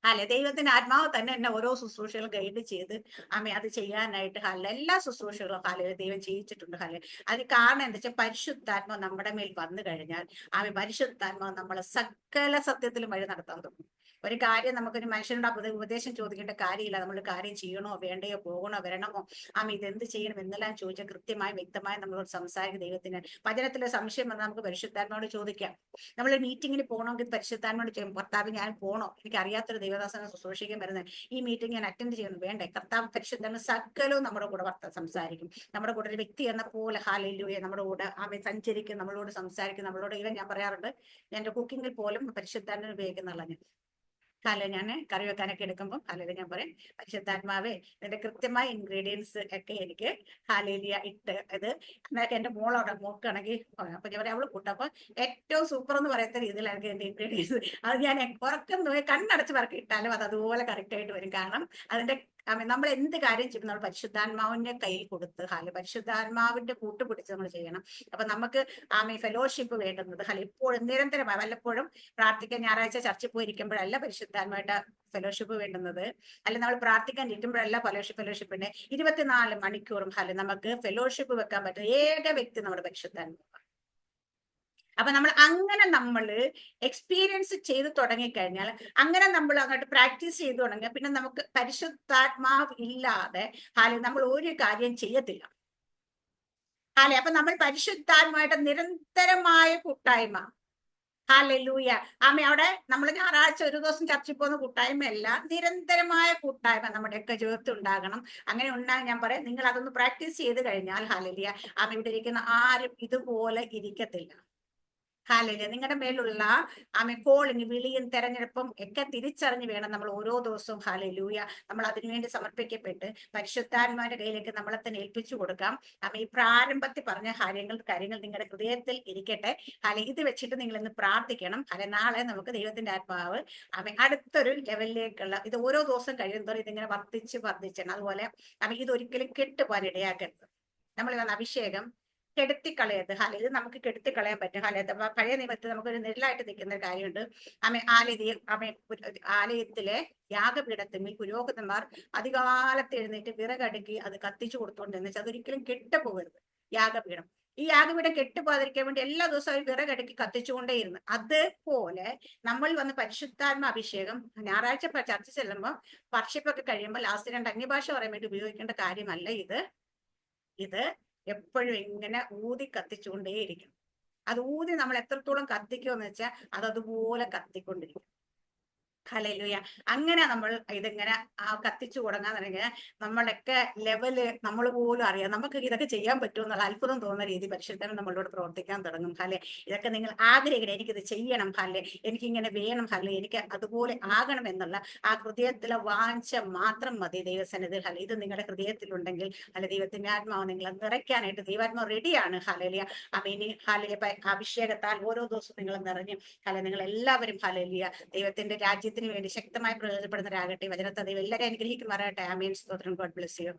അല്ലെ ദൈവത്തിന്റെ ആത്മാവ് തന്നെ എന്നെ ഓരോ ശുശ്രൂഷകളും ഗൈഡ് ചെയ്ത് അമ്മ അത് ചെയ്യാനായിട്ട് ഹാലെ എല്ലാ ശുശ്രൂഷകളും ഹാലെ ദൈവം ചെയ്യിച്ചിട്ടുണ്ട് ഹാലെ. അതിന് കാരണം എന്താ വെച്ചാൽ പരിശുദ്ധാത്മാവ് നമ്മുടെ മേൽ വന്നു കഴിഞ്ഞാൽ ആമ പരിശുദ്ധാത്മാവ് നമ്മളെ സകല സത്യത്തിലും വഴി നടത്താൻ തുടങ്ങും. ഒരു കാര്യം നമുക്കൊരു മനുഷ്യനോട് ഉപദേ- ഉപദേശം ചോദിക്കേണ്ട കാര്യമില്ല. നമ്മൾ കാര്യം ചെയ്യണോ വേണ്ടയോ പോകണോ വരണമോ? ആമ ഇതെന്ത് ചെയ്യണം എന്നെല്ലാം ചോദിച്ചാൽ കൃത്യമായി വ്യക്തമായി നമ്മളോട് സംസാരിക്കുക ദൈവത്തിന്. വചനത്തിലെ സംശയം വന്നാൽ നമുക്ക് പരിശുദ്ധാത്മാവോട് ചോദിക്കാം. നമ്മൾ മീറ്റിങ്ങിന് പോകണമെങ്കിൽ പരിശുദ്ധാത്മാവോട് ചെയ്യും ഭർത്താവ് ഞാൻ പോകണോ എനിക്ക് അറിയാത്തൊരു ദൈവദാസനെ ശുശ്രൂഷിക്കാൻ വരുന്നത്. ഈ മീറ്റിംഗ് ഞാൻ അറ്റൻഡ് ചെയ്യണം. വേണ്ടേ? കർത്താവ് പരിശുദ്ധാത്മ സകലവും നമ്മുടെ കൂടെ വർത്ത സംസാരിക്കും. നമ്മുടെ കൂടെ ഒരു വ്യക്തി എന്ന പോലെ ഹാലയിലൂടെ നമ്മുടെ കൂടെ അവൻ സഞ്ചരിക്കും നമ്മളോട് സംസാരിക്കും നമ്മളോട് ഇവൻ ഞാൻ പറയാറുണ്ട് ഞാൻ കുക്കിങ്ങിൽ പോലും പരിശുദ്ധാത്മ ഉപയോഗിക്കുന്നുള്ള കാല ഞാൻ കറി വെക്കാനൊക്കെ എടുക്കുമ്പോൾ കാലയിൽ ഞാൻ പറയും പരിശുദ്ധാത്മാവേ ഇതിന്റെ കൃത്യമായ ഇൻഗ്രീഡിയൻസ് ഒക്കെ എനിക്ക് ഹാലേലിയ ഇട്ട് ഇത് എന്നൊക്കെ എന്റെ മോളോടെ മോക്കാണെങ്കിൽ അപ്പൊ ഞാൻ പറയാം അവൾ കൂട്ടപ്പോ ഏറ്റവും സൂപ്പർ എന്ന് പറയാത്ത രീതിയിലാണ് എന്റെ ഇൻഗ്രീഡിയൻസ് അത് ഞാൻ ഉറക്കം കണ്ണടച്ച് പറക്കി ഇട്ടാലും അത് അതുപോലെ കറക്റ്റ് ആയിട്ട് വരും. കാരണം അതിന്റെ നമ്മൾ എന്ത് കാര്യം ചെയ്യുമ്പോൾ നമ്മൾ പരിശുദ്ധാത്മാവിന്റെ കയ്യിൽ കൊടുത്ത് ഹാൽ പരിശുദ്ധാത്മാവിന്റെ കൂട്ടുപിടിച്ച് നമ്മൾ ചെയ്യണം. അപ്പൊ നമുക്ക് ആമി ഫെലോഷിപ്പ് വേണ്ടുന്നത് ഹാൽ ഇപ്പോഴും നിരന്തരമായി വല്ലപ്പോഴും പ്രാർത്ഥിക്കാൻ ഞായറാഴ്ച ചർച്ചിൽ പോയിരിക്കുമ്പോഴല്ല പരിശുദ്ധാത്മായിട്ട് ഫെലോഷിപ്പ് വേണ്ടുന്നത്. അല്ലെ നമ്മൾ പ്രാർത്ഥിക്കാൻ ഇരിക്കുമ്പോഴല്ല ഫെലോഷിപ്പ് ഫെലോഷിപ്പിന്റെ ഇരുപത്തിനാല് മണിക്കൂറും ഹാൽ നമുക്ക് ഫെലോഷിപ്പ് വെക്കാൻ പറ്റുന്ന ഏക വ്യക്തി നമ്മുടെ പരിശുദ്ധാത്മാവ് അപ്പൊ നമ്മൾ അങ്ങനെ നമ്മൾ എക്സ്പീരിയൻസ് ചെയ്ത് തുടങ്ങിക്കഴിഞ്ഞാൽ അങ്ങനെ നമ്മൾ അങ്ങോട്ട് പ്രാക്ടീസ് ചെയ്ത് തുടങ്ങിയാൽ പിന്നെ നമുക്ക് പരിശുദ്ധാത്മാവ് ഇല്ലാതെ ഹാലെ നമ്മൾ ഒരു കാര്യം ചെയ്യത്തില്ല. ഹാലെ അപ്പൊ നമ്മൾ പരിശുദ്ധാത്മായിട്ട് നിരന്തരമായ കൂട്ടായ്മ. ഹാലെ ലൂയ ആമ അവിടെ നമ്മൾ ഞായറാഴ്ച ഒരു ദിവസം ചർച്ചയിൽ പോകുന്ന കൂട്ടായ്മയല്ല നിരന്തരമായ കൂട്ടായ്മ നമ്മുടെയൊക്കെ ജീവിതത്തിൽ ഉണ്ടാകണം. അങ്ങനെ ഉണ്ടാകും ഞാൻ പറയാം നിങ്ങൾ അതൊന്ന് പ്രാക്ടീസ് ചെയ്ത് കഴിഞ്ഞാൽ ഹാലലിയ ആമ ഇവിടെ ഇരിക്കുന്ന ആരും ഇതുപോലെ ഇരിക്കത്തില്ല. ഹാലലിയ നിങ്ങളുടെ മേലുള്ള ആമ കോളിങ് വിളിയും തെരഞ്ഞെടുപ്പും ഒക്കെ തിരിച്ചറിഞ്ഞ് വേണം നമ്മൾ ഓരോ ദിവസവും ഹാലലൂയ നമ്മൾ അതിനുവേണ്ടി സമർപ്പിക്കപ്പെട്ട് പരിശുദ്ധാത്മാരുടെ കയ്യിലേക്ക് നമ്മളെ തന്നെ ഏൽപ്പിച്ചു കൊടുക്കാം. ആമ ഈ പ്രാരംഭത്തിൽ പറഞ്ഞ കാര്യങ്ങൾ കാര്യങ്ങൾ നിങ്ങളുടെ ഹൃദയത്തിൽ ഇരിക്കട്ടെ. ഹാല ഇത് വെച്ചിട്ട് നിങ്ങൾ ഇന്ന് പ്രാർത്ഥിക്കണം. ഹാല നാളെ നമുക്ക് ദൈവത്തിന്റെ ആത്മാവ് ആമ അടുത്തൊരു ലെവലിലേക്കുള്ള ഇത് ഓരോ ദിവസം കഴിയുമ്പോൾ ഇതിങ്ങനെ വർദ്ധിച്ച് വർദ്ധിച്ചാണ് അതുപോലെ ആമ ഇതൊരിക്കലും കെട്ടുപോകാൻ ഇടയാക്കരുത്. നമ്മൾ അഭിഷേകം. കെടുത്തിക്കളയരുത് ഹാല ഇത് നമുക്ക് കെടുത്തിക്കളയാൻ പറ്റും. ഹാല പഴയ നിയമത്തിൽ നമുക്കൊരു നെല്ലായിട്ട് നിൽക്കുന്ന ഒരു കാര്യമുണ്ട്. അമ്മ ആലയ അമ്മ ആലയത്തിലെ യാഗപീഠത്തിൽ പുരോഹിതന്മാർ അധികാലത്ത് എഴുന്നേറ്റ് വിറകടുക്കി അത് കത്തിച്ചു കൊടുത്തോണ്ടെന്ന് വെച്ചാൽ അതൊരിക്കലും കെട്ടുപോകരുത് യാഗപീഠം. ഈ യാഗപീഠം കെട്ടുപോകാതിരിക്കാൻ വേണ്ടി എല്ലാ ദിവസവും വിറകടുക്കി കത്തിച്ചുകൊണ്ടേയിരുന്നു. അതുപോലെ നമ്മൾ വന്ന് പരിശുദ്ധാത്മ അഭിഷേകം ഞായറാഴ്ച ചർച്ച ചെല്ലുമ്പോൾ വർഷിപ്പൊക്കെ കഴിയുമ്പോൾ ലാസ്റ്റ് രണ്ട് അന്യഭാഷ പറയാൻ വേണ്ടി ഉപയോഗിക്കേണ്ട കാര്യമല്ല ഇത്. ഇത് എപ്പോഴും ഇങ്ങനെ ഊതി കത്തിച്ചുകൊണ്ടേയിരിക്കും. അത് ഊതി നമ്മൾ എത്രത്തോളം കത്തിക്കുമെന്ന് വെച്ചാൽ അത് അതുപോലെ കത്തിക്കൊണ്ടിരിക്കും. ഹലലുയ അങ്ങനെ നമ്മൾ ഇതിങ്ങനെ ആ കത്തിച്ചു തുടങ്ങാന്നുണ്ടെങ്കിൽ നമ്മളൊക്കെ ലെവൽ നമ്മൾ പോലും അറിയാം. നമുക്ക് ഇതൊക്കെ ചെയ്യാൻ പറ്റുമെന്നുള്ള അത്ഭുതം തോന്നുന്ന രീതി പരിശുദ്ധനം നമ്മളോട് പ്രവർത്തിക്കാൻ തുടങ്ങും. ഹലെ ഇതൊക്കെ നിങ്ങൾ ആഗ്രഹിക്കണം. എനിക്കിത് ചെയ്യണം. ഹലെ എനിക്കിങ്ങനെ വേണം. ഹലെ എനിക്ക് അതുപോലെ ആകണം എന്നുള്ള ആ ഹൃദയത്തിലെ വാഞ്ച മാത്രം മതി ദൈവസന്നിധി ഹല ഇത് നിങ്ങളുടെ ഹൃദയത്തിലുണ്ടെങ്കിൽ അല്ല ദൈവത്തിന്റെ ആത്മാവ് നിങ്ങളെ നിറയ്ക്കാനായിട്ട് ദൈവാത്മാവ് റെഡിയാണ്. ഹലലിയ അപ്പൊ ഇനി ഹലിയ അഭിഷേകത്താൽ ഓരോ ദിവസവും നിങ്ങൾ നിറഞ്ഞു ഹല നിങ്ങൾ എല്ലാവരും ഹലലിയ ദൈവത്തിന്റെ രാജ്യത്തിന് വേണ്ടി ശക്തമായി പ്രയോജനപ്പെടുന്നവരാകട്ടെ വചനത്തെ ദൈവം എല്ലാവരെയും അനുഗ്രഹിക്കുമാറാകട്ടെ. ആമീൻ. സ്തോത്രം. God bless you.